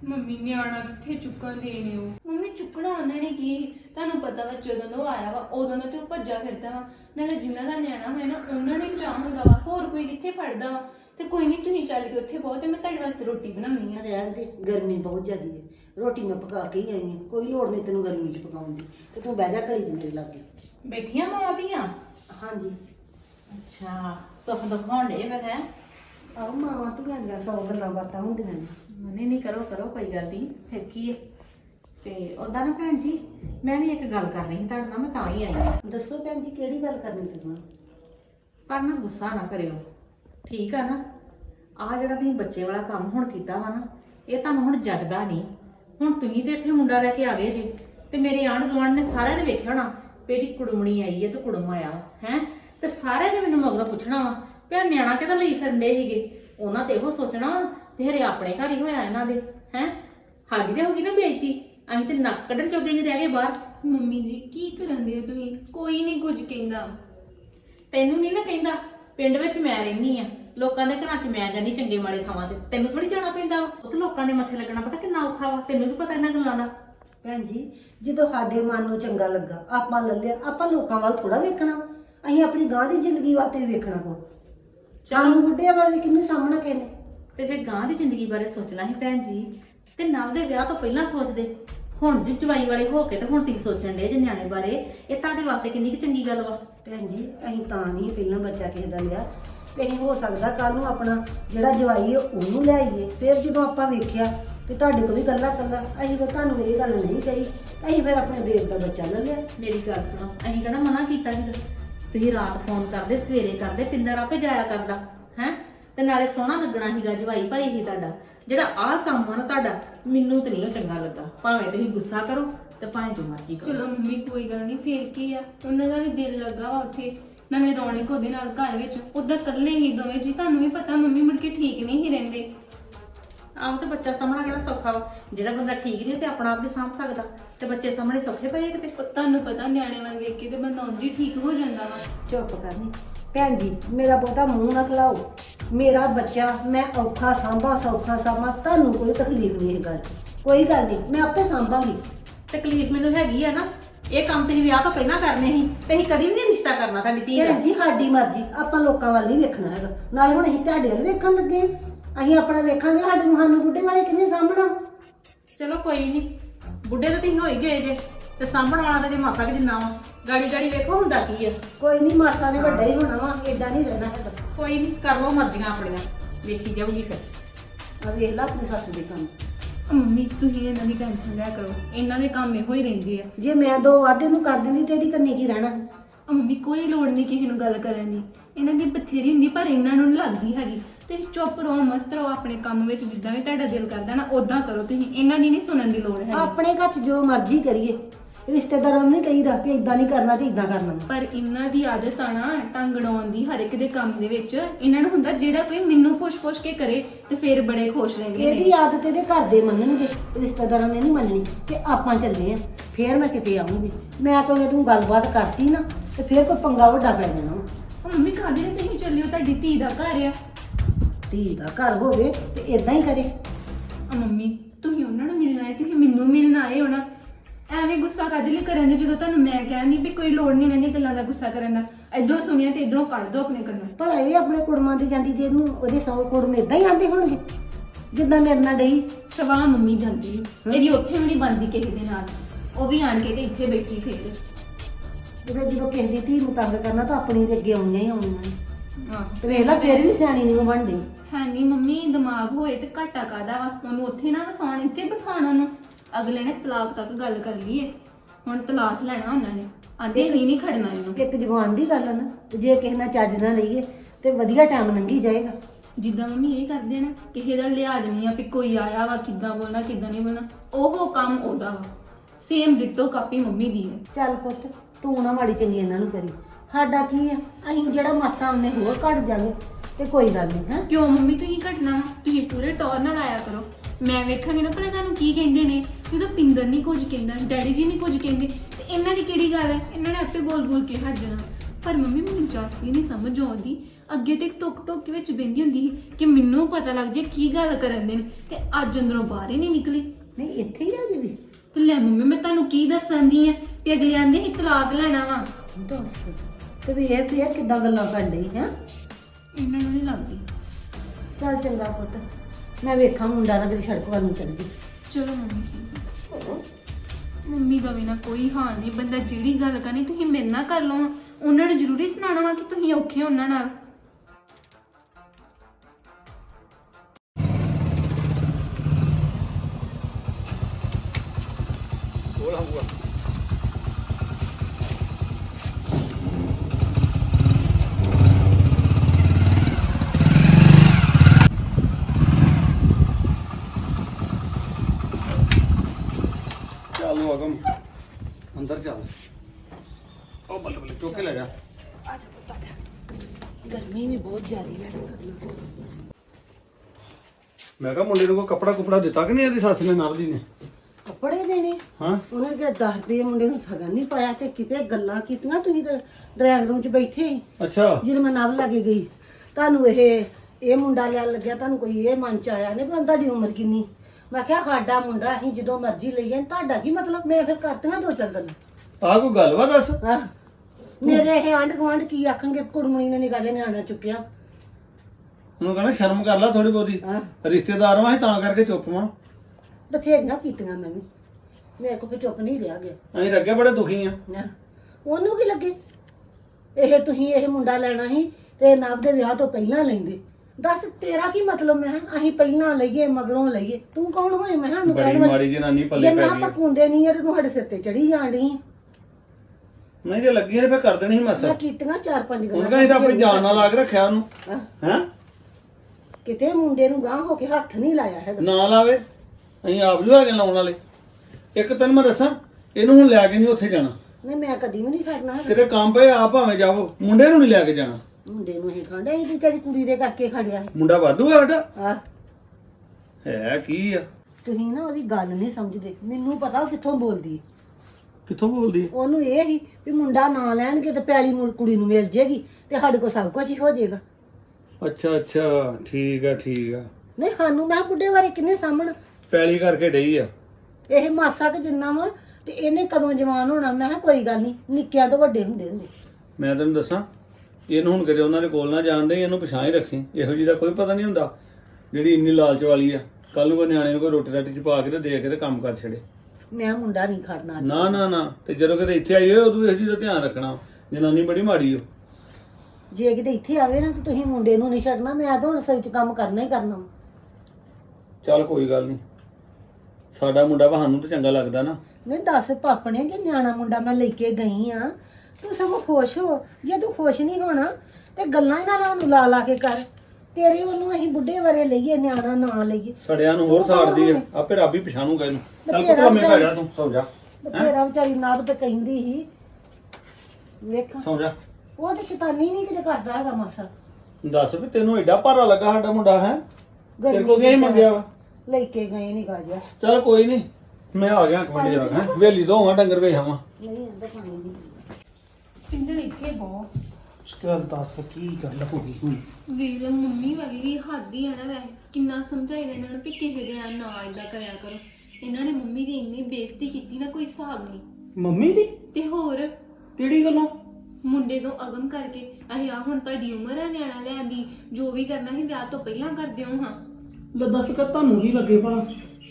ਮੰਮੀ ਨਿਆਣਾ ਕਿੱਥੇ ਚੁੱਕਣ ਦੇ ਨੇ ਉਹ? ਮੰਮੀ ਚੁੱਕਣਾ ਉਹਨਾਂ ਨੇ ਕੀ? ਤੁਹਾਨੂੰ ਪਤਾ ਵਾ ਜਦੋਂ ਦਾ ਉਹ ਆਇਆ ਵਾ ਉਦੋਂ ਦਾ ਤੇ ਉਹ ਭੱਜਾ ਫਿਰਦਾ ਵਾ। ਨਾਲੇ ਜਿਨ੍ਹਾਂ ਦਾ ਨਿਆਣਾ ਹੋਇਆ ਨਾ ਉਹਨਾਂ ਨੇ ਚਾਹ ਹੁੰਦਾ ਵਾ ਹੋਰ ਕੋਈ ਕਿੱਥੇ ਫੜਦਾ ਵਾ? ਤੇ ਕੋਈ ਨਹੀਂ ਤੁਸੀਂ ਚੱਲ ਕੇ ਉੱਥੇ ਬਹੁਤ ਤੇ ਮੈਂ ਤੁਹਾਡੇ ਵਾਸਤੇ ਰੋਟੀ ਬਣਾਉਣੀ ਆ। ਰਹਿਣ ਦੇ ਗਰਮੀ ਬਹੁਤ ਜ਼ਿਆਦੀ ਹੈ। ਰੋਟੀ ਮੈਂ ਪਕਾ ਕੇ ਹੀ ਆਈ ਹਾਂ। ਕੋਈ ਲੋੜ ਨਹੀਂ ਤੈਨੂੰ ਗਰਮੀ 'ਚ ਪਕਾਉਣ ਦੀ। ਤੇ ਤੂੰ ਬਹਿ ਜਾ ਘੜੀ ਤੇ ਮੇਰੇ ਲਾਗੇ। ਬੈਠੀਆਂ ਮਾਂ ਦੀਆਂ? ਹਾਂਜੀ। ਅੱਛਾ ਸੁੱਖ ਦਿਖਾਉਣ ਦੇ ਫਿਰ ਹੈ? ਆਹ ਮਾਵਾਂ ਧੀਆਂ ਦੀਆਂ ਸੌ ਗੱਲਾਂ ਬਾਤਾਂ ਹੁੰਦੀਆਂ ਨੇ। ਨਹੀਂ ਨਹੀਂ ਕਰੋ ਕਰੋ ਕੋਈ ਗੱਲ ਨਹੀਂ। ਫਿਰ ਕੀ ਹੈ ਤੇ ਉਹਦਾ ਨਾ ਭੈਣ ਜੀ ਮੈਂ ਵੀ ਇੱਕ ਗੱਲ ਕਰਨੀ ਸੀ ਤੁਹਾਡੇ ਨਾਲ ਮੈਂ ਤਾਂ ਹੀ ਆਈ ਹਾਂ। ਦੱਸੋ ਭੈਣ ਜੀ ਕਿਹੜੀ ਗੱਲ ਕਰਨੀ ਤੁਹਾਨੂੰ ਪਰ ਨਾ ਗੁੱਸਾ ਨਾ ਕਰਿਓ। ਠੀਕ ਆ ਨਾ? ਆ ਜਿਹੜਾ ਤੁਸੀਂ ਬੱਚੇ ਵਾਲਾ ਕੰਮ ਹੁਣ ਕੀਤਾ ਵਾ ਨਾ ਇਹ ਤੁਹਾਨੂੰ ਹੁਣ ਜੱਜਦਾ ਨਹੀਂ। ਹੁਣ ਤੁਸੀਂ ਤੇ ਇੱਥੇ ਮੁੰਡਾ ਲੈ ਕੇ ਆ ਗਏ ਜੀ। ਤੇ ਮੇਰੇ ਆਂਢ ਗੁਆਂਢ ਨੇ ਸਾਰਿਆਂ ਨੇ ਵੇਖਿਆ ਹੋਣਾ ਇਹਦੀ ਕੁੜਮਣੀ ਆਈ ਹੈ ਤੇ ਕੁੜਮ ਆਇਆ ਹੈ? ਤੇ ਸਾਰਿਆਂ ਨੇ ਮੈਨੂੰ ਮਗਰੋਂ ਪੁੱਛਣਾ ਵਾ ਆਹ ਨਿਆਣਾ ਕਿਹਦਾ ਲਈ ਫਿਰਦੇ ਸੀਗੇ? ਉਹਨਾਂ ਤੇ ਇਹੋ ਸੋਚਣਾ ਹਰੇ ਆਪਣੇ ਘਰ ਹੀ ਹੋਇਆ ਇਹਨਾਂ ਦੇ ਹੈ? ਸਾਡੀ ਤੇ ਹੋ ਗਈ ਨਾ ਬੇਇੱਜ਼ਤੀ। ਅਸੀਂ ਤੇ ਨੱਕ ਕੱਢਣ ਜੋਗੇ ਨਹੀਂ ਰਹਿ ਗਏ ਬਾਹਰ। ਮੰਮੀ ਜੀ ਕੀ ਕਰਨ ਦੇ ਹੋ ਤੁਸੀਂ? ਕੋਈ ਨਹੀਂ ਕੁਝ ਕਹਿੰਦਾ। ਤੈਨੂੰ ਨਹੀਂ ਨਾ ਕਹਿੰਦਾ ਪਿੰਡ ਵਿੱਚ ਮੈਂ ਰਹਿਨੀ ਆ। ਲੋਕਾਂ ਦੇ ਘਰਾਂ 'ਚ ਮੈਂ ਜਾਂਦੀ ਚੰਗੇ ਮਾੜੇ ਥਾਵਾਂ ਤੇ। ਤੈਨੂੰ ਥੋੜੀ ਜਾਣਾ ਪੈਂਦਾ ਵਾ। ਉੱਥੇ ਲੋਕਾਂ ਦੇ ਮੱਥੇ ਲੱਗਣਾ ਪਤਾ ਕਿੰਨਾ ਔਖਾ ਵਾ। ਤੈਨੂੰ ਕੀ ਪਤਾ ਇਹਨਾਂ ਗੱਲਾਂ ਦਾ। ਭੈਣ ਜੀ ਜਦੋਂ ਸਾਡੇ ਮਨ ਨੂੰ ਚੰਗਾ ਲੱਗਾ ਆਪਾਂ ਲੱਲਿਆ ਆਪਾਂ ਲੋਕਾਂ ਵੱਲ ਥੋੜਾ ਵੇਖਣਾ। ਅਸੀਂ ਆਪਣੀ ਗਾਂ ਦੀ ਜ਼ਿੰਦਗੀ ਵਾਸਤੇ ਵੀ ਵੇਖਣਾ ਕੋ ਸਾਨੂੰ ਬੁੱਢੇ ਵਾਲੇ ਕਿੰਨੂੰ ਸਾਹਮਣਾ ਕਹਿੰਦੇ। ਤੇ ਜੇ ਗਾਂ ਦੀ ਜ਼ਿੰਦਗੀ ਬਾਰੇ ਸੋਚਣਾ ਸੀ ਭੈਣ ਜੀ ਤੇ ਨਵ ਦੇ ਵਿਆਹ ਤੋਂ ਪਹਿਲਾਂ ਸੋਚਦੇ। ਹੁਣ ਜੀ ਜਵਾਈ ਵਾਲੇ ਹੋ ਕੇ ਤੇ ਹੁਣ ਤੁਸੀਂ ਸੋਚਣ ਦੇ ਜੇ ਨਿਆਣੇ ਬਾਰੇ। ਇਹ ਤੁਹਾਡੇ ਵਾਸਤੇ ਕਿੰਨੀ ਕੁ ਚੰਗੀ ਗੱਲ ਵਾ। ਭੈਣ ਜੀ ਅਸੀਂ ਤਾਂ ਨਹੀਂ ਪਹਿਲਾਂ ਬੱਚਾ ਕਿਸੇ ਦਾ ਲਿਆ। ਅਸੀਂ ਹੋ ਸਕਦਾ ਕੱਲ ਨੂੰ ਆਪਣਾ ਜਿਹੜਾ ਜਵਾਈ ਹੈ ਉਹਨੂੰ ਲਿਆਈਏ ਫਿਰ ਜਦੋਂ ਆਪਾਂ ਵੇਖਿਆ ਕਿ ਤੁਹਾਡੇ ਕੋਲ ਵੀ ਗੱਲਾਂ ਕੱਲਾ ਅਸੀਂ ਫਿਰ ਤੁਹਾਨੂੰ ਇਹ ਗੱਲ ਨਹੀਂ ਕਹੀ। ਅਸੀਂ ਫਿਰ ਆਪਣੇ ਦੇਵ ਦਾ ਬੱਚਾ ਲੈ ਲਿਆ। ਮੇਰੀ ਗੱਲ ਸੁਣੋ ਅਸੀਂ ਕਿਹੜਾ ਮਨਾ ਕੀਤਾ ਸੀ ਤੁਸੀਂ ਰਾਤ ਫੋਨ ਕਰਦੇ ਸਵੇਰੇ ਕਰਦੇ ਪਿੰਦਰ ਆਪੇ ਜਾਇਆ ਕਰਦਾ ਹੈ? ਤੇ ਨਾਲੇ ਸੋਹਣਾ ਲੱਗਣਾ ਸੀਗਾ ਜਵਾਈ ਭਾਈ ਹੀ ਤੁਹਾਡਾ। ਜਿਹੜਾ ਆਹ ਕੰਮ ਆ ਨਾ ਤੁਹਾਡਾ ਮੈਨੂੰ ਤੇ ਨਹੀਂ ਉਹ ਚੰਗਾ ਲੱਗਾ। ਭਾਵੇਂ ਤੁਸੀਂ ਗੁੱਸਾ ਕਰੋ ਤੇ ਭਾਵੇਂ ਜੋ ਮਰਜ਼ੀ ਕਰੋ। ਚਲੋ ਮੰਮੀ ਕੋਈ ਗੱਲ ਨਹੀਂ ਫੇਰ ਕੀ ਆ? ਉਹਨਾਂ ਦਾ ਵੀ ਦਿਲ ਲੱਗਾ ਵਾ ਉੱਥੇ। ਨਾਲੇ ਰੌਣਕ ਉਹਦੇ ਨਾਲ ਘਰ ਵਿੱਚ ਉਦਾਂ ਇਕੱਲੇ ਹੀ ਦੋਵੇਂ ਜੀ ਤੁਹਾਨੂੰ ਵੀ ਪਤਾ ਮੰਮੀ ਮੁੜ ਕੇ ਠੀਕ ਨਹੀਂ ਹੀ ਰਹਿੰਦੇ। ਆਹ ਤੇ ਬੱਚਾ ਸਾਹਮਣਾ ਕਿਹੜਾ ਸੌਖਾ ਵਾ ਜਿਹੜਾ ਬੰਦਾ ਠੀਕ ਨਹੀਂ ਤੇ ਆਪਣਾ ਆਪ ਵੀ ਸਾਂਭ ਸਕਦਾ ਤੇ ਬੱਚੇ ਸਾਹਮਣੇ ਸੌਖੇ ਪਏ ਕਿਤੇ? ਉਹ ਤੁਹਾਨੂੰ ਪਤਾ ਨਿਆਣੇ ਵਾਂਗ ਵੇਖ ਕੇ ਤੇ ਬੰਦਾ ਉਂਝ ਹੀ ਠੀਕ ਹੋ ਜਾਂਦਾ ਵਾ। ਚੁੱਪ ਕਰਨੀ ਭੈਣ ਜੀ ਮੇਰਾ ਬਹੁਤਾ ਮੂੰਹ ਨਾ ਖਲਾਓ। ਮੇਰਾ ਬੱਚਾ ਮੈਂ ਔਖਾ ਸਾਂਭਾ ਸੌਖਾ ਸਾਂਭਾ ਤੁਹਾਨੂੰ ਕੋਈ ਤਕਲੀਫ ਨਹੀਂ ਇਹ ਗੱਲ। ਕੋਈ ਗੱਲ ਨਹੀਂ ਮੈਂ ਆਪੇ ਸਾਂਭਾਂਗੀ। ਤਕਲੀਫ ਮੈਨੂੰ ਹੈਗੀ ਆ ਨਾ। ਇਹ ਕੰਮ ਤੁਸੀਂ ਵਿਆਹ ਤੋਂ ਪਹਿਲਾਂ ਕਰਨੇ ਸੀ ਤੇ ਅਸੀਂ ਕਦੀ ਵੀ ਨਹੀਂ ਰਿਸ਼ਤਾ ਕਰਨਾ ਸਾਡੀ ਧੀ ਦਾ। ਭੈਣ ਜੀ ਸਾਡੀ ਮਰਜ਼ੀ ਆਪਾਂ ਲੋਕਾਂ ਵੱਲ ਨਹੀਂ ਵੇਖਣਾ ਹੈਗਾ। ਨਾਲੇ ਹੁਣ ਅਸੀਂ ਤੁਹਾਡੇ ਵੱਲ ਵੇਖਣ ਲੱਗੇ ਹਾਂ। ਅਸੀਂ ਆਪਣਾ ਵੇਖਾਂਗੇ ਸਾਡੇ ਨੂੰ ਸਾਨੂੰ ਬੁੱਢੇ ਵਾਲੇ ਕਿੰਨੇ ਸਾਂਭਣਾ। ਚਲੋ ਕੋਈ ਨਹੀਂ ਬੁੱਢੇ ਤਾਂ ਤੁਸੀਂ ਹੋ ਹੀ ਗਏ ਜੇ ਤੇ ਸਾਂਭਣ ਵਾਲਾ ਤਾਂ ਜੇ ਮਾਸਾ ਕਿ ਜਿੰਨਾ ਵਾ ਗਾੜੀ ਗਾੜੀ ਵੇਖੋ ਹੁੰਦਾ ਕੀ ਆ। ਕੋਈ ਨਹੀਂ ਮਾਸਾ ਨੇ ਵੱਡਾ ਹੀ ਹੋਣਾ ਵਾ ਏਦਾਂ ਨਹੀਂ ਰਹਿਣਾ ਹੈਗਾ। ਕੋਈ ਨਹੀਂ ਕਰ ਲਓ ਮਰਜ਼ੀਆਂ ਆਪਣੀਆਂ ਵੇਖੀ ਜਾਊਗੀ ਫਿਰ। ਆ ਵੇਖ ਲੈ ਆਪਣੀ ਸੱਸ ਦੇ ਕੰਮ। ਮੰਮੀ ਤੁਸੀਂ ਇਹਨਾਂ ਦੀ ਟੈਨਸ਼ਨ ਲਿਆ ਕਰੋ। ਇਹਨਾਂ ਦੇ ਕੰਮ ਇਹੋ ਹੀ ਰਹਿੰਦੇ ਆ। ਜੇ ਮੈਂ ਦੋ ਵਾਅਦੇ ਨੂੰ ਕਰ ਦਿੰਦੀ ਤੇ ਇਹਦੀ ਕੰਨੀ ਕੀ ਰਹਿਣਾ? ਆ ਮੰਮੀ ਕੋਈ ਲੋੜ ਨਹੀਂ ਕਿਸੇ ਨੂੰ ਗੱਲ ਕਰਨ ਦੀ। ਇਹਨਾਂ ਦੀ ਬਥੇਰੀ ਹੁੰਦੀ ਪਰ ਇਹਨਾਂ ਨੂੰ ਨਹੀਂ ਲੱਗਦੀ ਹੈਗੀ। ਤੁਸੀਂ ਚੁੱਪ ਰਹੋ ਮਸਤ ਰਹੋ ਆਪਣੇ ਕੰਮ ਵਿੱਚ ਜਿੱਦਾਂ ਵੀ ਤੁਹਾਡਾ ਦਿਲ ਕਰਦਾ ਨਾ ਉਦਾਂ ਕਰੋ। ਤੁਸੀਂ ਇਹਨਾਂ ਦੀ ਨਹੀਂ ਸੁਣਨ ਦੀ ਲੋੜ ਹੈਗੀ। ਆਪਣੇ ਘਰ 'ਚ ਜੋ ਮਰਜ਼ੀ ਕਰੀਏ। ਰਿਸ਼ਤੇਦਾਰਾਂ ਨੂੰ ਨਹੀਂ ਕਹੀਦਾ ਵੀ ਇਦਾਂ ਨਹੀਂ ਕਰਨਾ ਤੇ ਇਦਾਂ ਕਰਨਾ। ਪਰ ਇਹਨਾਂ ਦੀ ਆਦਤ ਆ ਨਾ ਟੰਗੜਾਉਣ ਦੀ ਹਰ ਇੱਕ ਦੇ ਕੰਮ ਦੇ ਵਿੱਚ। ਇਹਨਾਂ ਨੂੰ ਹੁੰਦਾ ਜਿਹੜਾ ਕੋਈ ਮੈਨੂੰ ਪੁੱਛ-ਪੁੱਛ ਕੇ ਕਰੇ ਤੇ ਫਿਰ ਬੜੇ ਖੁਸ਼ ਰਹਿੰਦੇ ਇਹਦੀ ਨੇ। ਆਦਤ ਇਹਦੇ ਘਰ ਦੇ ਮੰਨਣਗੇ ਰਿਸ਼ਤੇਦਾਰਾਂ ਨੇ ਨਹੀਂ ਮੰਨਣੀ ਤੇ ਆਪਾਂ ਚੱਲੇ ਆ ਫੇਰ ਮੈਂ ਕਿਤੇ ਆਉਂਗੀ ਮੈਂ ਕੋਈ ਤੂੰ ਗੱਲਬਾਤ ਕਰਤੀ ਨਾ ਤੇ ਫੇਰ ਕੋਈ ਪੰਗਾ ਵੱਡਾ ਪੈ ਜਾਣਾ ਵਾ। ਮੰਮੀ ਕਾਹਦੇ ਲਈ ਤੁਸੀਂ ਚੱਲਿਓ ਤੁਹਾਡੀ ਧੀ ਦਾ ਘਰ ਆ। ਧੀ ਦਾ ਘਰ ਹੋਵੇ ਤੇ ਇਦਾਂ ਹੀ ਕਰੇ। ਆ ਮੰਮੀ ਤੁਸੀਂ ਉਹਨਾਂ ਨੂੰ ਮਿਲਣ ਆਏ ਤੁਸੀਂ ਮੈਨੂੰ ਮਿਲਣ ਆਏ ਹੋ ਨਾ। ਐਵੇਂ ਗੁੱਸਾ ਕਾਹਦੇ ਲਈ ਕਰਨ ਦੇ? ਜਦੋਂ ਤੁਹਾਨੂੰ ਮੈਂ ਕਹਿੰਦੀ ਵੀ ਕੋਈ ਲੋੜ ਨਹੀਂ ਇਹਨਾਂ ਗੱਲਾਂ ਦਾ ਗੁੱਸਾ ਕਰਨ ਦਾ। ਇਧਰੋਂ ਸੁਣਿਆ ਤੇ ਇਧਰੋਂ ਕੱਢ ਦੋ ਆਪਣੇ ਕੰਨੋਂ ਭਲਾ ਇਹ ਆਪਣੇ ਕੁੜਮਾਂ ਦੀ ਜਾਂਦੀ ਤੇ ਇਹਨੂੰ ਉਹਦੇ ਸੌ ਕੁੜਮ ਇਦਾਂ ਹੀ ਆਂਦੇ ਹੋਣਗੇ ਜਿੱਦਾਂ ਮੇਰੇ ਨਾਲ ਡਈ। ਸਵਾ ਮੰਮੀ ਜਾਂਦੀ ਇਹਦੀ ਉੱਥੇ ਵੀ ਨਹੀਂ ਬੰਦੀ ਕਿਸੇ ਦੇ ਨਾਲ। ਉਹ ਵੀ ਆਣ ਕੇ ਤੇ ਇੱਥੇ ਬੈਠੀ ਫਿਰ। ਫਿਰ ਜਦੋਂ ਕਿਸੇ ਦੀ ਧੀ ਨੂੰ ਤੰਗ ਕਰਨਾ ਤਾਂ ਆਪਣੀ ਦੇ ਅੱਗੇ ਆਉਣੀਆਂ ਹੀ ਆਉਣੀਆਂ ਨੇ। ਆਹ ਤੇ ਵੇਖ ਲੈ ਫੇਰ ਵੀ ਸਿਆਣੀ ਨਹੀਂ ਬਣਦੀ। ਹੈ ਨਹੀਂ ਮੰਮੀ ਦਿਮਾਗ ਹੋਏ ਤੇ ਘਾਟਾ ਕਾਦਾ ਵਾ? ਉਹਨੂੰ ਉੱਥੇ ਨਾ ਵਸਾਉਣ ਇੱਥੇ ਬਿਠਾਉਣਾ ਉਹਨੂੰ। ਅਗਲੇ ਨੇ ਤਲਾਕ ਤੱਕ ਗੱਲ ਕਰ ਲਈ ਏ ਹੁਣ ਤਲਾਕ ਲੈਣਾ ਉਹਨਾਂ ਨੇ। ਆਂਦੇ ਨਹੀਂ ਨਹੀਂ ਖੜਨਾ ਇਹਨੂੰ। ਇੱਕ ਜ਼ੁਬਾਨ ਦੀ ਗੱਲ ਆ ਨਾ ਤੇ ਜੇ ਕਿਸੇ ਨਾਲ ਚੱਜ ਨਾਲ ਲਈਏ ਤੇ ਵਧੀਆ ਟਾਈਮ ਲੰਘੀ ਜਾਏਗਾ। ਜਿੱਦਾਂ ਮੰਮੀ ਇਹ ਕਰਦੇ ਨਾ ਕਿਸੇ ਦਾ ਲਿਹਾਜ਼ ਨਹੀਂ ਆ ਵੀ ਕੋਈ ਆਇਆ ਵਾ ਕਿੱਦਾਂ ਬੋਲਣਾ ਕਿੱਦਾਂ ਨਹੀਂ ਬੋਲਣਾ ਉਹ ਕੰਮ ਉਹਦਾ ਵਾ। ਸੇਮ ਡਿੱਟੋ ਕਾਪੀ ਮੰਮੀ ਦੀ ਹੈ ਚੱਲ ਪੁੱਤ ਤੂੰ ਨਾ ਮਾੜੀ ਚੰਗੀ ਇਹਨਾਂ ਨੂੰ ਕਰੀ। ਸਾਡਾ ਕੀ ਆ ਅਸੀਂ ਜਿਹੜਾ ਮਾਸਾ ਉਹਨੇ ਹੋਰ ਘਟ ਜਾਵੇ ਤੇ ਕੋਈ ਗੱਲ ਨਹੀਂ ਹੈ? ਕਿਉਂ ਮੰਮੀ ਤੁਸੀਂ ਘਟਨਾ? ਤੁਸੀਂ ਪੂਰੇ ਟੌਰ ਨਾਲ ਆਇਆ ਕਰੋ। ਮੈਂ ਵੇਖਾਂਗੀ ਨਾ ਭਲਾ ਤੁਹਾਨੂੰ ਕੀ ਕਹਿੰਦੇ ਨੇ। ਜਦੋਂ ਪਿੰਦਰ ਨਹੀਂ ਕੁਝ ਕਹਿੰਦਾ ਡੈਡੀ ਜੀ ਨਹੀਂ ਕੁਝ ਕਹਿੰਦੇ ਇਹਨਾਂ ਦੀ ਕਿਹੜੀ ਗੱਲ ਹੈ? ਇਹਨਾਂ ਨੇ ਆਪੇ ਬੋਲ ਬੋਲ ਕੇ ਹਟ ਜਾਣਾ। ਪਰ ਮੰਮੀ ਮੈਨੂੰ ਜਾਸਤੀ ਨਹੀਂ ਸਮਝ ਆਉਂਦੀ। ਅੱਗੇ ਤੇ ਟੁਕ ਟੁਕ ਵਿੱਚ ਬੈੰਦੀ ਹੁੰਦੀ ਸੀ ਕਿ ਮੈਨੂੰ ਪਤਾ ਲੱਗ ਜੇ ਕੀ ਗੱਲ ਕਰਨ ਦੇ ਨੇ ਤੇ ਅੱਜ ਅੰਦਰੋਂ ਬਾਹਰ ਹੀ ਨਹੀਂ ਨਿਕਲੀ। ਨਹੀਂ ਇੱਥੇ ਹੀ ਆ ਜਾਵੇ। ਤੇ ਲੈ ਮੰਮੀ ਮੈਂ ਤੁਹਾਨੂੰ ਕੀ ਦੱਸਣ ਦੀ ਆ ਕਿ ਅਗਲੇ ਆਂਦੇ ਤਲਾਕ ਲੈਣਾ ਵਾ? ਦੱਸ। ਤੇ ਵੀ ਇਹ ਫੇਰ ਕਿੱਦਾਂ ਗੱਲਾਂ ਕਰਨ ਡਈ ਹੈ? ਇਹਨਾਂ ਨੂੰ ਨਹੀਂ ਲੱਗਦੀ। ਚੱਲ ਚੰਗਾ ਪੁੱਤ। ਮੈਂ ਵੇਖਾਂ ਮੁੰਡਾ ਨਾ ਤੇਰੀ ਸੜਕ ਵੱਲ ਨੂੰ ਚੱਲ ਜੀ। ਚਲੋ ਮੰਮੀ ਠੀਕ। ਮੰਮੀ ਦਾ ਵੀ ਨਾ ਕੋਈ ਹਾਲ ਨਹੀਂ, ਬੰਦਾ ਜਿਹੜੀ ਗੱਲ ਕਰਨੀ ਤੁਸੀਂ ਮੇਰੇ ਨਾਲ ਕਰ ਲਓ। ਉਹਨਾਂ ਨੂੰ ਜ਼ਰੂਰੀ ਸੁਣਾਉਣਾ ਵਾ ਕਿ ਤੁਸੀਂ ਔਖੇ ਹੋ ਉਹਨਾਂ ਨਾਲ। ਹੋਰ ਹੂਆ ਚੱਲ ਉਹ ਅਗਮ ਅੰਦਰ ਚੱਲ ਉਹ ਬੱਲੇ ਬੱਲੇ ਚੁੱਕ ਕੇ ਲੈ ਜਾ ਮੈਂ ਕਿਹਾ ਮੁੰਡੇ ਨੂੰ ਕੋਈ ਕੱਪੜਾ ਕੁਪੜਾ ਦਿੱਤਾ ਕਿ ਨਹੀਂ ਇਹਦੀ ਸੱਸ ਨੇ ਨਾਲ ਦੀ ਨੇ? ਕੱਪੜੇ ਦੇਣੇ? ਹਾਂ। ਉਹਨਾਂ ਨੇ 10 ਰੁਪਏ ਮੁੰਡੇ ਨੂੰ ਸਗਨ ਨਹੀਂ ਪਾਇਆ ਤੇ ਕਿਤੇ ਗੱਲਾਂ ਕੀਤੀਆਂ ਤੁਸੀਂ ਤਾਂ ਡਰਾਈਵਿੰਗ ਰੂਮ 'ਚ ਬੈਠੇ ਸੀ ਅੱਛਾ। ਜਦੋਂ ਮੈਂ ਨਵ ਲੱਗੇ ਗਈ ਤੁਹਾਨੂੰ ਇਹ ਇਹ ਮੁੰਡਾ ਲੈਣ ਲੱਗਿਆ ਤੁਹਾਨੂੰ ਕੋਈ ਇਹ ਮਨ ਚ ਆਇਆ ਨੇ ਵੀ ਤੁਹਾਡੀ ਉਮਰ ਕਿੰਨੀ? ਮੈਂ ਕਿਹਾ ਸਾਡਾ ਮੁੰਡਾ ਅਸੀਂ ਜਦੋਂ ਮਰਜ਼ੀ ਲਈਏ ਤੁਹਾਡਾ ਕੀ ਮਤਲਬ? ਮੈਂ ਫਿਰ ਕਰਤੀਆਂ ਦੋ ਚਾਰ ਗੱਲਾਂ। ਆਹ ਕੋਈ ਗੱਲ ਵਾ ਦੱਸ? ਆਹ, ਮੇਰੇ ਇਹ ਆਂਢ ਗੁਆਂਢ ਕੀ ਆਖਣਗੇ? ਕੁੜਮਣੀ ਨੇ ਨਿਗਾਲੇ ਨਿਆਣਾ ਚੁੱਕਿਆ। ਉਹਨੂੰ ਕਹਿੰਦਾ ਸ਼ਰਮ ਕਰ ਲੈ ਥੋੜੀ ਹਾਂ। ਰਿਸ਼ਤੇਦਾਰ ਵਾਂ ਅਸੀਂ ਤਾਂ ਕਰਕੇ ਚੁੱਪ ਵਾਂ। ਬਥੇਰੀਆਂ ਕੀਤੀਆਂ ਮੈਂ ਵੀ। ਮੇਰੇ ਕੋਲ ਚੁੱਪ ਨਹੀਂ ਰਿਹਾ ਗਿਆ। ਅਸੀਂ ਅੱਗੇ ਬੜੇ ਦੁਖੀ ਆ। ਨਾ। ਉਹਨੂੰ ਕੀ ਲੱਗੇ? ਇਹ ਤੁਸੀਂ ਇਹ ਮੁੰਡਾ ਲੈਣਾ ਸੀ ਤੇ ਨਵ ਦੇ ਵਿਆਹ ਤੋਂ ਪਹਿਲਾਂ ਲੈਂਦੇ। ਦੱਸ ਤੇਰਾ ਕੀ ਮਤਲਬ ਮੈਂ ਕਿਹਾ, ਅਸੀਂ ਪਹਿਲਾਂ ਲਈਏ ਮਗਰੋਂ ਲਈਏ। ਤੂੰ ਕੌਣ ਹੋਏ? ਮੈਂ ਸਾਨੂੰ ਬੜੀ ਕਹਿਣ ਵਾਲੀ। ਮਾੜੀ ਜਨਾਨੀ ਜੇ ਪੱਲੇ ਮੈਂ ਪੈ ਗਈ ਨਹੀਂ ਆ ਤੇ ਤੂੰ ਸਾਡੇ ਸਿਰ ਤੇ ਚੜੀ ਜਾਣ। ਨਹੀਂ ਜੇ ਲੱਗੀ ਨੇ ਫੇਰ ਕਰ ਦੇਣੀ ਸੀ ਮਸ। ਮੈਂ ਕੀਤੀਆਂ ਚਾਰ ਪੰਜ ਹੁਣ ਕਹਿੰਦਾ ਆਪਣੀ ਜਾਨ ਨਾਲ ਲਾ ਕੇ ਰੱਖਿਆ ਉਹਨੂੰ। ਹੈਂ? ਕਿਤੇ ਮੁੰਡੇ ਨੂੰ ਗਾਂਹ ਹੋ ਕੇ ਹੱਥ ਨਹੀਂ ਲਾਇਆ ਹੈਗਾ। ਨਾ ਲਾਵੇ ਅਸੀਂ ਆਪ ਜੋ ਹੈਗੇ ਲਾਉਣ ਵਾਲੇ। ਇੱਕ ਤੈਨੂੰ ਮੈਂ ਦੱਸਾਂ ਇਹਨੂੰ ਹੁਣ ਲੈ ਕੇ ਨਹੀਂ ਉੱਥੇ ਜਾਣਾ। ਨਹੀਂ ਮੈਂ ਕਦੀ ਵੀ ਨਹੀਂ ਕਰਨਾ ਹੈਗਾ। ਕਿਤੇ ਕੰਮ ਪਏ ਆਪ ਭਾਵੇਂ ਜਾਵੋ ਮੁੰਡੇ ਨੂੰ ਨਹੀਂ ਲੈ ਕੇ ਜਾਣਾ। ਮੁੰਡੇ ਨੂੰ ਹੀ ਖਾਂਦਾ ਇਹ ਤੂੰ ਤੇਰੀ ਕੁੜੀ ਦੇ ਕਰਕੇ ਖੜਿਆ ਹੈ। ਮੁੰਡਾ ਵਾਧੂ ਹੈ ਸਾਡਾ। ਆਹ ਹੈ ਕੀ ਆ? ਤੁਸੀਂ ਨਾ ਉਹਦੀ ਗੱਲ ਨਹੀਂ ਸਮਝਦੇ। ਮੈਨੂੰ ਪਤਾ ਉਹ ਕਿੱਥੋਂ ਬੋਲਦੀ ਹੈ। ਕਿੱਥੋਂ ਬੋਲਦੀ ਹੈ? ਉਹਨੂੰ ਇਹ ਹੀ ਵੀ ਮੁੰਡਾ ਨਾ ਲੈਣਗੇ ਤੇ ਪਿਆਲੀ ਮੁੰ- ਕੁੜੀ ਨੂੰ ਮਿਲ ਜੇਗੀ ਤੇ ਸਾਡੇ ਕੋਲ ਸਭ ਕੁਝ ਹੀ ਹੋ ਜਾਏਗਾ ਅੱਛਾ ਅੱਛਾ ਠੀਕ ਆ ਠੀਕ ਆ। ਨਹੀਂ ਸਾਨੂੰ ਮੈਂ ਬੁੱਢੇ ਬਾਰੇ ਕਿੰਨੇ ਸਾਹਮਣ ਪੈਲੀ ਕਰਕੇ ਡਈ ਆ। ਇਹ ਮਾਸਾ ਕਿ ਜਿੰਨਾ ਵਾ ਤੇ ਇਹਨੇ ਕਦੋਂ ਜਵਾਨ ਹੋਣਾ? ਮੈਂ ਕਿਹਾ ਕੋਈ ਗੱਲ ਨਹੀਂ ਨਿੱਕਿਆਂ ਤੋਂ ਵੱਡੇ ਹੁੰਦੇ ਹੁੰਦੇ। ਮੈਂ ਤੈਨੂੰ ਦੱਸਾਂ ਇਹਨੂੰ ਹੁਣ ਕਦੇ ਉਹਨਾਂ ਦੇ ਕੋਲ ਨਾ ਜਾਣਦੇ ਇਹਨੂੰ ਪਛਾਣ ਹੀ ਰੱਖੀ। ਇਹੋ ਜਿਹੀ ਦਾ ਕੋਈ ਪਤਾ ਨਹੀਂ ਹੁੰਦਾ ਜਿਹੜੀ ਇੰਨੀ ਲਾਲਚ ਵਾਲੀ ਆ। ਕੱਲ ਨੂੰ ਕੋਈ ਨਿਆਣੇ ਨੂੰ ਕੋਈ ਰੋਟੀ ਰਾਟੀ ਚ ਪਾ ਕੇ ਤੇ ਦੇ ਕੇ ਤੇ ਕੰਮ ਕਰ ਛੜੇ ਮੈਂ ਮੁੰਡਾ ਨਹੀਂ ਖੜਨਾ ਨਾ ਨਾ ਨਾ ਤੇ ਜਦੋਂ ਕਿਤੇ ਇੱਥੇ ਆਈ ਹੋਏ ਉਦੋਂ ਇਸ ਚੀਜ਼ ਦਾ ਧਿਆਨ ਰੱਖਣਾ। ਜਨਾਨੀ ਬੜੀ ਮਾੜੀ ਓ। ਜੇ ਕਿਤੇ ਇੱਥੇ ਆਵੇ ਨਾ ਤੇ ਤੁਸੀਂ ਮੁੰਡੇ ਨੂੰ ਨਹੀਂ ਛੱਡਣਾ ਮੈਂ ਤਾਂ ਹੁਣ ਰਸੋਈ 'ਚ ਕੰਮ ਕਰਨਾ ਹੀ ਕਰਨਾ ਵਾ। ਚੱਲ ਕੋਈ ਗੱਲ ਨਹੀਂ। ਸਾਡਾ ਮੁੰਡਾ ਵਾ ਸਾਨੂੰ ਤਾਂ ਚੰਗਾ ਲੱਗਦਾ ਨਾ। ਨਹੀਂ ਦੱਸ ਪਾਪਣੇ ਕਿ ਨਿਆਣਾ ਮੁੰਡਾ ਮੈਂ ਲੈ ਕੇ ਗਈ ਆ ਤੂੰ ਸਗੋਂ ਖੁਸ਼ ਹੋ। ਜੇ ਤੂੰ ਖੁਸ਼ ਨਹੀਂ ਹੋਣਾ ਤੇ ਗੱਲਾਂ ਹੀ ਨਾਲ ਉਹਨੂੰ ਲਾ ਲਾ ਕੇ ਕਰ। ਤੇਰੇ ਵੱਲੋਂ ਅਸੀਂ ਬੁੱਢੇ ਬਾਰੇ ਲਈਏ ਨਿਆਣਾ ਨਾ ਲਈਏ। ਸੜਿਆਂ ਨੂੰ ਹੋਰ ਤੂੰ ਕੌਣ ਸਾੜਦੀ ਹੈ? ਆਪੇ ਰੱਬ ਹੀ ਪਛਾਣੂਗਾ ਇਹਨੂੰ। ਚੱਲ ਬਥੇਰਾ ਪੁੱਤ ਮੇ ਪੈ ਵਿਚਾਰੀ- ਜਾ ਤੂੰ ਸੌ ਜਾ। ਬਥੇਰਾ ਵਿਚਾਰੀ ਨਾਬ ਤੇ ਕਹਿੰਦੀ ਸੀ। ਵੇਖ। ਸੌ ਜਾ। ਉਹ ਤੇ ਸ਼ੈਤਾਨੀ ਨਹੀਂ ਕਿਤੇ ਕਰਦਾ ਹੈਗਾ ਮਾਸਾ। ਦੱਸ ਵੀ ਤੈਨੂੰ ਐਡਾ ਭਾਰਾ ਲੱਗਾ ਸਾਡਾ ਮੁੰਡਾ ਹੈ? ਤੇਰੇ ਕੋਲ ਕੀ ਚ ਮੰਗਿਆ ਵਾ? ਲੈ ਕੇ ਗਏ ਨਹੀਂ ਗਾਜਾ ਚੱਲ ਕੋਈ ਨਹੀਂ ਮੈਂ ਆ ਗਿਆ ਖੰਡ ਜਰਾ ਹੈ? ਵੇਲੀ ਤੋਂ ਹਾਂ ਡੰਗਰ ਵੇਖ ਆਵਾਂ। ਨਹੀਂ ਅੰਦਰ ਪਾਣੀ ਦੀ ਕਿੰਦਰ ਇੱਥੇ ਬਹੁ ਚੱਲ ਦੱਸ ਕੀ ਗੱਲ ਹੋ ਗਈ ਹੁਣ? ਵੀਰ ਮੰਮੀ ਵਾਲੀ ਵੀ ਹੱਦ ਹੀ ਆ ਨਾ ਵੈਸੇ। ਕਿੰਨਾ ਸਮਝਾਈਦਾ ਇਹਨਾਂ ਨੂੰ ਵੀ ਕਿਸੇ ਦੇ ਨਾਲ ਨਾ ਇਦਾਂ ਕਰਿਆ ਕਰੋ। ਇਹਨਾਂ ਨੇ ਮੰਮੀ ਦੀ ਇੰਨੀ ਬੇਇੱਜ਼ਤੀ ਕੀਤੀ ਨਾ ਕੋਈ ਹਿਸਾਬ ਨਹੀਂ। ਮੰਮੀ ਦੀ? ਤੇ ਹੋਰ? ਕਿਹੜੀ ਗੱਲੋਂ? ਮੁੰਡੇ ਤੋਂ ਅਗਮ ਕਰਕੇ ਅਹੇ ਆ ਹੁਣ ਤੁਹਾਡੀ ਉਮਰ ਹੈ ਨਿਆਣਾ ਲੈਣ ਦੀ ਜੋ ਵੀ ਕਰਨਾ ਸੀ ਵਿਆਹ ਤੋਂ ਪਹਿਲਾਂ ਕਰ ਦਿਓ ਹਾਂ। ਲੈ ਦੱਸ ਕਰ ਤੁਹਾਨੂੰ ਕੀ ਲੱਗੇ ਭਲਾ?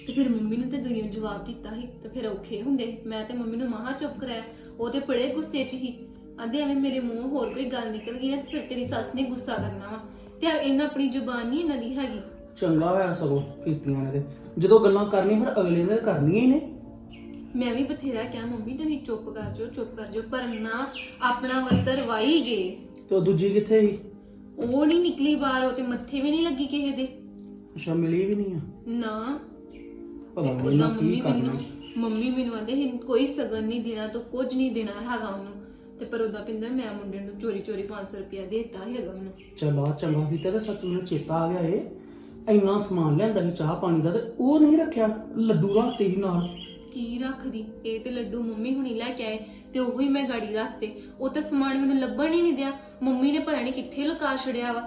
ਤੇ ਫਿਰ ਮੰਮੀ ਨੇ ਤੇ ਦੁਨੀਆ ਜਵਾਬ ਦਿੱਤਾ ਸੀ ਤੇ ਫਿਰ ਔਖੇ ਹੁੰਦੇ। ਮੈਂ ਤੇ ਮੰਮੀ ਨੂੰ ਮਹਾ ਚੁੱਪ ਕਰਾਇਆ ਉਹ ਤੇ ਬੜੇ ਗੁੱਸੇ 'ਚ ਹੀ ਆਂਦੇ ਐਵੇਂ ਮੇਰੇ ਮੂੰਹੋਂ ਹੋਰ ਕੋਈ ਗੱਲ ਨਿਕਲ ਗਈ ਨਾ ਤੇ ਫਿਰ ਤੇਰੀ ਸੱਸ ਨੇ ਗੁੱਸਾ ਕਰਨਾ ਵਾ। ਤੇ ਇਹਨਾਂ ਆਪਣੀ ਜ਼ੁਬਾਨ ਨਹੀਂ ਇਹਨਾਂ ਦੀ ਹੈਗੀ। ਚੰਗਾ ਹੋਇਆ ਸਗੋਂ ਕੀਤੀਆਂ ਨੇ ਤੇ। ਜਦੋਂ ਗੱਲਾਂ ਕਰਨੀਆਂ ਫਿਰ ਅਗਲੇ ਨੇ ਕਰਨੀਆਂ ਹੀ ਨੇ। ਮੈਂ ਵੀ ਬਥੇਰਾ ਕਿਹਾ ਮੰਮੀ ਤੁਸੀਂ ਚੁੱਪ ਕਰ ਜਾਓ ਚੁੱਪ ਕਰ ਜਾਓ ਪਰ ਨਾ ਆਪਣਾ ਵੱਤਰ ਵਾਈ ਗਏ। ਤੇ ਉਹ ਦੂਜੀ ਕਿੱਥੇ ਸੀ? ਉਹ ਨਹੀਂ ਨਿਕਲੀ ਬਾਹਰ ਉਹ ਤੇ ਮੱਥੇ ਵੀ ਨਹੀਂ ਲੱਗੀ ਕਿਸੇ ਦੇ। ਅੱਛਾ ਮਿਲੀ ਵੀ ਨਹੀਂ ਆ? ਨਾ। ਪਤਾ ਤੇ ਨਹੀਂ ਉਦਾਂ ਨਾ ਕੀ ਮੰਮੀ ਕਰਨਾ ਮੈਨੂੰ ਮੰਮੀ ਮੈਨੂੰ ਆਂਦੇ ਸੀ ਕੋਈ ਸਗਨ ਨਹੀਂ ਦੇਣਾ ਤੋਂ ਕੁਝ ਨਹੀਂ ਦੇਣਾ ਹੈਗਾ ਉਹਨੂੰ। ਤੇ ਪਰ ਉਦਾਂ ਪਿੰਦਰ ਮੈਂ ਮੁੰਡੇ ਨੂੰ ਚੋਰੀ ਚੋਰੀ 500 ਰੁਪਇਆ ਦੇਤਾ ਹੈਗਾ ਮੈਨੂੰ ਚਲੋ ਚੰਗਾ ਕੀਤਾ ਤੇ ਸੱਚ ਮੈਨੂੰ ਚੇਤਾ ਆ ਗਿਆ ਏ ਇੰਨਾ ਸਮਾਨ ਲਿਆਂਦਾ ਸੀ ਚਾਹ ਪਾਣੀ ਦਾ ਤੇ ਉਹ ਨਹੀਂ ਰੱਖਿਆ ਲੱਡੂ ਰੱਖਤੇ ਸੀ ਨਾਲ। ਕੀ ਰੱਖਦੀ? ਇਹ ਤੇ ਲੱਡੂ ਮੰਮੀ ਹੁਣੀ ਲੈ ਕੇ ਆਏ ਤੇ ਉਹੀ ਮੈਂ ਗਾੜੀ ਰੱਖਤੇ। ਉਹ ਤਾਂ ਸਮਾਨ ਮੈਨੂੰ ਲੱਭਣ ਹੀ ਨਹੀਂ ਦਿਆ। ਮੰਮੀ ਨੇ ਪਤਾ ਨਹੀਂ ਕਿੱਥੇ ਲੁਕਾ ਛੜਿਆ ਵਾ।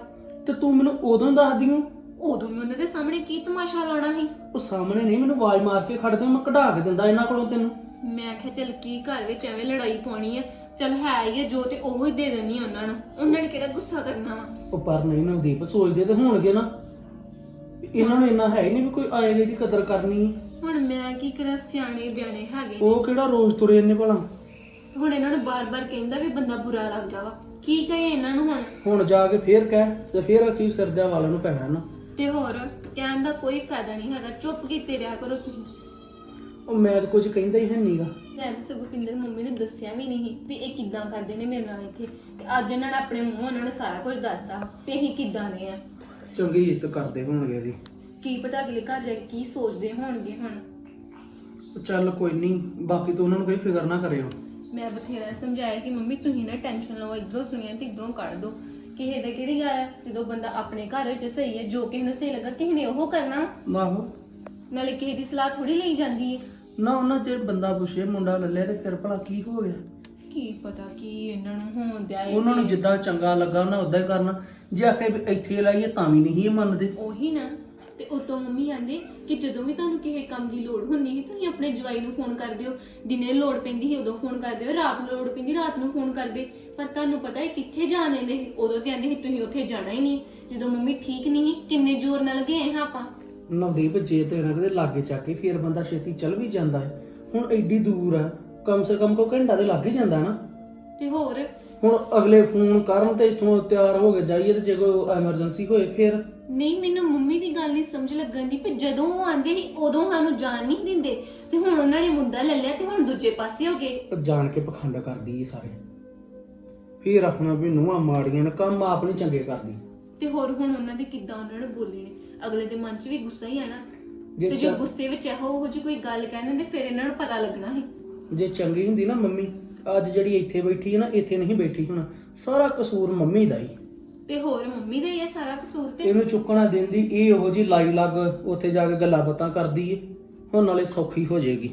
ਤੇ ਤੂੰ ਮੈਨੂੰ ਉਦੋਂ ਦੱਸ ਦਿਓ ਉਦੋਂ ਮੈਂ ਉਹਨਾਂ ਦੇ ਸਾਹਮਣੇ ਕੀ ਤਮਾਸ਼ਾ ਲਾਉਣਾ ਸੀ? ਉਹ ਸਾਹਮਣੇ ਨਹੀਂ ਮੈਨੂੰ ਆਵਾਜ਼ ਮਾਰ ਕੇ ਖੜ ਦੇ ਮੈਂ ਕਢਾ ਕੇ ਦਿੰਦਾ ਇਹਨਾਂ ਕੋਲੋਂ ਤੈਨੂੰ। ਮੈਂ ਕਿਹਾ ਚੱਲ ਕੀ ਘਰ ਵਿੱਚ ਐਵੇਂ ਲੜਾਈ ਪਾਉਣੀ ਹੈ ਚੱਲ ਹੈ ਹੀ ਹੈ ਜੋ ਤੇ ਉਹੋ ਹੀ ਦੇ ਦੇਣੀ ਉਹਨਾਂ ਨੂੰ। ਉਹਨਾਂ ਨੇ ਕਿਹੜਾ ਗੁੱਸਾ ਕਰਨਾ ਵਾ? ਉਹ ਪਰ ਨਹੀਂ ਨਵਦੀਪ ਸੋਚਦੇ ਤੇ ਹੋਣਗੇ ਨਾ। ਇਹਨਾਂ ਨੂੰ ਇੰਨਾ ਹੈ ਹੀ ਨਹੀਂ ਵੀ ਕੋਈ ਆਏਗੇ ਦੀ ਕਦਰ ਕਰਨੀ। ਹੈ। ਹੁਣ ਮੈਂ ਕੀ ਕਰਾਂ ਸਿਆਣੇ ਬਿਆਣੇ ਹੈਗੇ ਉਹ ਕਿਹੜਾ ਰੋਜ਼ ਤੁਰੇ ਇੰਨੇ ਭਲਾ? ਹੁਣ ਇਹਨਾਂ ਨੂੰ ਬਾਰ-ਬਾਰ ਕਹਿੰਦਾ ਵੀ ਬੰਦਾ ਬੁਰਾ ਲੱਗਦਾ ਵਾ। ਕੀ ਕਹੇ ਇਹਨਾਂ ਨੂੰ ਹੁਣ? ਹੁਣ ਜਾ ਕੇ ਫੇਰ ਕਹਿ ਤੇ ਫੇਰ ਅਖੀ ਸਰਦਿਆਂ ਵਾਲਿਆਂ ਨੂੰ ਪੈਣਾ ਨਾ। ਤੇ ਹੋਰ ਕਹਿਣ ਦਾ ਕੋਈ ਫਾਇਦਾ ਨਹੀਂ ਹੈਗਾ। ਚੁੱਪ ਕੀਤੇ ਰਿਹਾ ਕਰੋ ਤੁਸੀਂ। ਉਹ ਮੈਂ ਤਾਂ ਕੁਝ ਕਹਿੰਦਾ ਹੀ ਹੈ ਨਹੀਂਗਾ ਮੈਂ ਤਾਂ ਸਗੋਂ ਪਿੰਦਰ ਮੰਮੀ ਨੂੰ ਦੱਸਿਆ ਵੀ ਨਹੀਂ ਵੀ ਇਹ ਕਿੱਦਾਂ ਕਰਦੇ ਨੇ ਮੇਰੇ ਨਾਲ ਇੱਥੇ। ਤੇ ਅੱਜ ਇਹਨਾਂ ਨੇ ਆਪਣੇ ਮੂੰਹ ਉਹਨਾਂ ਨੂੰ ਸਾਰਾ ਕੁਝ ਦੱਸਤਾ ਵੀ ਇਹ ਕਿੱਦਾਂ ਦੇ ਆ। ਚੰਗੀ ਇੱਜ਼ਤ ਕਰਦੇ ਹੋਣਗੇ ਇਹਦੀ। ਕੀ ਪਤਾ ਅਗਲੇ ਘਰ ਜਾ ਕੇ ਕੀ ਸੋਚਦੇ ਹੋਣਗੇ ਹੁਣ। ਚੱਲ ਕੋਈ ਨਹੀਂ ਬਾਕੀ ਤੂੰ ਉਹਨਾਂ ਨੂੰ ਕੋਈ ਫਿਕਰ ਨਾ ਕਰਿਓ। ਮੈਂ ਬਥੇਰਾ ਸਮਝਾਇਆ ਕਿ ਮੰਮੀ ਤੁਸੀਂ ਨਾ ਟੈਨਸ਼ਨ ਲਓ ਇਧਰੋਂ ਸੁਣਿਆ ਤੇ ਇਧਰੋਂ ਕੱਢ ਦੋ। ਕਿਸੇ ਦਾ ਕਿਹੜੀ ਗੱਲ ਹੈ ਜਦੋਂ ਬੰਦਾ ਆਪਣੇ ਘਰ ਵਿੱਚ ਸਹੀ ਹੈ ਜੋ ਕਿਸੇ ਨੂੰ ਸਹੀ ਲੱਗਾ ਕਿਸੇ ਨੇ ਉਹ ਕਰਨਾ ਆਹੋ। ਨਾਲੇ ਕਿਸੇ ਦੀ ਸਲਾਹ ਥੋੜੀ ਲਈ ਜਾਂਦੀ ਹੈ ਨਾ ਉਹਨਾਂ ਜੇ ਬੰਦਾ ਪੁੱਛੇ ਮੁੰਡਾ ਲੱਲਿਆ ਤੇ ਫਿਰ ਭਲਾ ਕੀ ਹੋ ਗਿਆ? ਕੀ ਪਤਾ ਕੀ ਇਹਨਾਂ ਨੂੰ ਹੋਣ ਦਿਆ ਉਹਨਾਂ ਨੂੰ ਜਿੱਦਾਂ ਚੰਗਾ ਲੱਗਾ ਉਹਨਾਂ ਉਦਾਂ ਹੀ ਕਰਨਾ। ਜੇ ਆਖੇ ਵੀ ਇੱਥੇ ਲਾਈਏ ਤਾਂ ਵੀ ਨਹੀਂ ਇਹ ਮੰਨਦੇ। ਉਹੀ ਨਾ। ਤੇ ਉਤੋਂ ਮੰਮੀ ਆਂਦੇ ਕਿ ਜਦੋਂ ਵੀ ਤੁਹਾਨੂੰ ਕਿਸੇ ਕੰਮ ਦੀ ਲੋੜ ਹੁੰਦੀ ਸੀ ਤੁਸੀਂ ਆਪਣੇ ਜਵਾਈ ਨੂੰ ਫੋਨ ਕਰ ਦਿਓ। ਦਿਨੇ ਲੋੜ ਪੈਂਦੀ ਸੀ ਉਦੋਂ ਫੋਨ ਕਰ ਦਿਓ। ਰਾਤ ਨੂੰ ਲੋੜ ਪੈਂਦੀ ਰਾਤ ਨੂੰ ਫੋਨ ਕਰਦੇ। ਪਰ ਤੁਹਾਨੂੰ ਪਤਾ ਹੈ ਕਿੱਥੇ ਜਾਣ ਲੈਂਦੇ ਸੀ? ਉਦੋਂ ਤੇ ਆਂਦੇ ਸੀ ਤੁਸੀਂ ਉੱਥੇ ਜਾਣਾ ਹੀ ਨਹੀਂ। ਜਦੋਂ ਮੰਮੀ ਠੀਕ ਨਹੀਂ ਸੀ ਕਿੰਨੇ ਜ਼ੋਰ ਨਾਲ ਗਏ ਹਾਂ ਆਪਾਂ। ਨਵਦੀਪ ਜੇ ਤੇ ਉਹਨਾਂ ਦੇ ਲਾਗੇ ਚੱਕ ਕੇ ਫਿਰ ਬੰਦਾ ਛੇਤੀ ਚੱਲ ਵੀ ਜਾਂਦਾ ਹੈ। ਹੁਣ ਐਡੀ ਦੂਰ ਆ ਕਮ ਸੇ ਕਮ ਕੋ ਘੰਟਾ ਤੇ ਲੱਗ ਹੀ ਜਾਂਦਾ ਨਾ। ਤੇ ਹੋਰ? ਹੁਣ ਅਗਲੇ ਫੋਨ ਕਰਨ ਤੇ ਇਥੋਂ ਤਿਆਰ ਹੋ ਕੇ ਜਾਈਏ ਤੇ ਜੇ ਕੋਈ ਐਮਰਜੈਂਸੀ ਹੋਏ ਫਿਰ? ਨਹੀਂ ਮੈਨੂੰ ਮੰਮੀ ਦੀ ਗੱਲ ਨਹੀਂ ਸਮਝ ਲੱਗਣ ਦੀ ਕਿ ਜਦੋਂ ਉਹ ਆਂਦੇ ਸੀ ਉਦੋਂ ਸਾਨੂੰ ਜਾਣ ਨਹੀਂ ਦਿੰਦੇ। ਤੇ ਹੁਣ ਉਹਨਾਂ ਨੇ ਮੁੰਡਾ ਲੈ ਲਿਆ ਤੇ ਹੁਣ ਦੂਜੇ ਪਾਸੇ ਹੋ ਗਏ। ਜਾਣ ਕੇ ਪਖੰਡ ਕਰਦੀ ਏ ਸਾਰੇ। ਫਿਰ ਆਖਣਾ ਵੀ ਨੂੰਹਾਂ ਮਾੜੀਆਂ ਨੇ ਕੰਮ ਆਪ ਨਹੀਂ ਚੰਗੇ ਕਰਦੀ। ਤੇ ਹੋਰ ਹੁਣ ਉਹਨਾਂ ਦੇ ਕਿੱਦਾਂ ਉਹਨਾਂ ਨੇ ਬੋਲੇ ਨੇ? ਅਗਲੇ ਦੇ ਮਨ 'ਚ ਵੀ ਗੁੱਸਾ ਹੀ ਆਣਾ ਜੇ ਤੇ ਜੇ ਚੰ- ਗੁੱਸੇ ਵਿੱਚ ਇਹੋ ਉਹ ਜਿਹੀ ਕੋਈ ਗੱਲ ਕਹਿੰਦੇ ਤੇ ਫਿਰ ਇਹਨਾਂ ਨੂੰ ਪਤਾ ਲੱਗਣਾ ਸੀ। ਜੇ ਚੰਗੀ ਹੁੰਦੀ ਨਾ ਮੰਮੀ ਅੱਜ ਜਿਹੜੀ ਇੱਥੇ ਬੈਠੀ ਹੈ ਨਾ ਇੱਥੇ ਨਹੀਂ ਬੈਠੀ ਹੁਣ। ਸਾਰਾ ਕਸੂਰ ਮੰਮੀ ਦਾ ਹੀ। ਤੇ ਹੋਰ ਮੰਮੀ ਦਾ ਹੀ ਹੈ ਸਾਰਾ ਕਸੂਰ ਤੇ? ਇਹਨੂੰ ਚੁੱਕਣਾ ਦਿੰਦੀ ਇਹ ਉਹੋ ਜੀ ਲਾਈ ਲੱਗ ਉੱਥੇ ਜਾ ਕੇ ਗੱਲਾਂ ਬਾਤਾਂ ਕਰਦੀ ਏ। ਹੁਣ ਨਾਲੇ ਸੌਖੀ ਹੋ ਜਾਏਗੀ।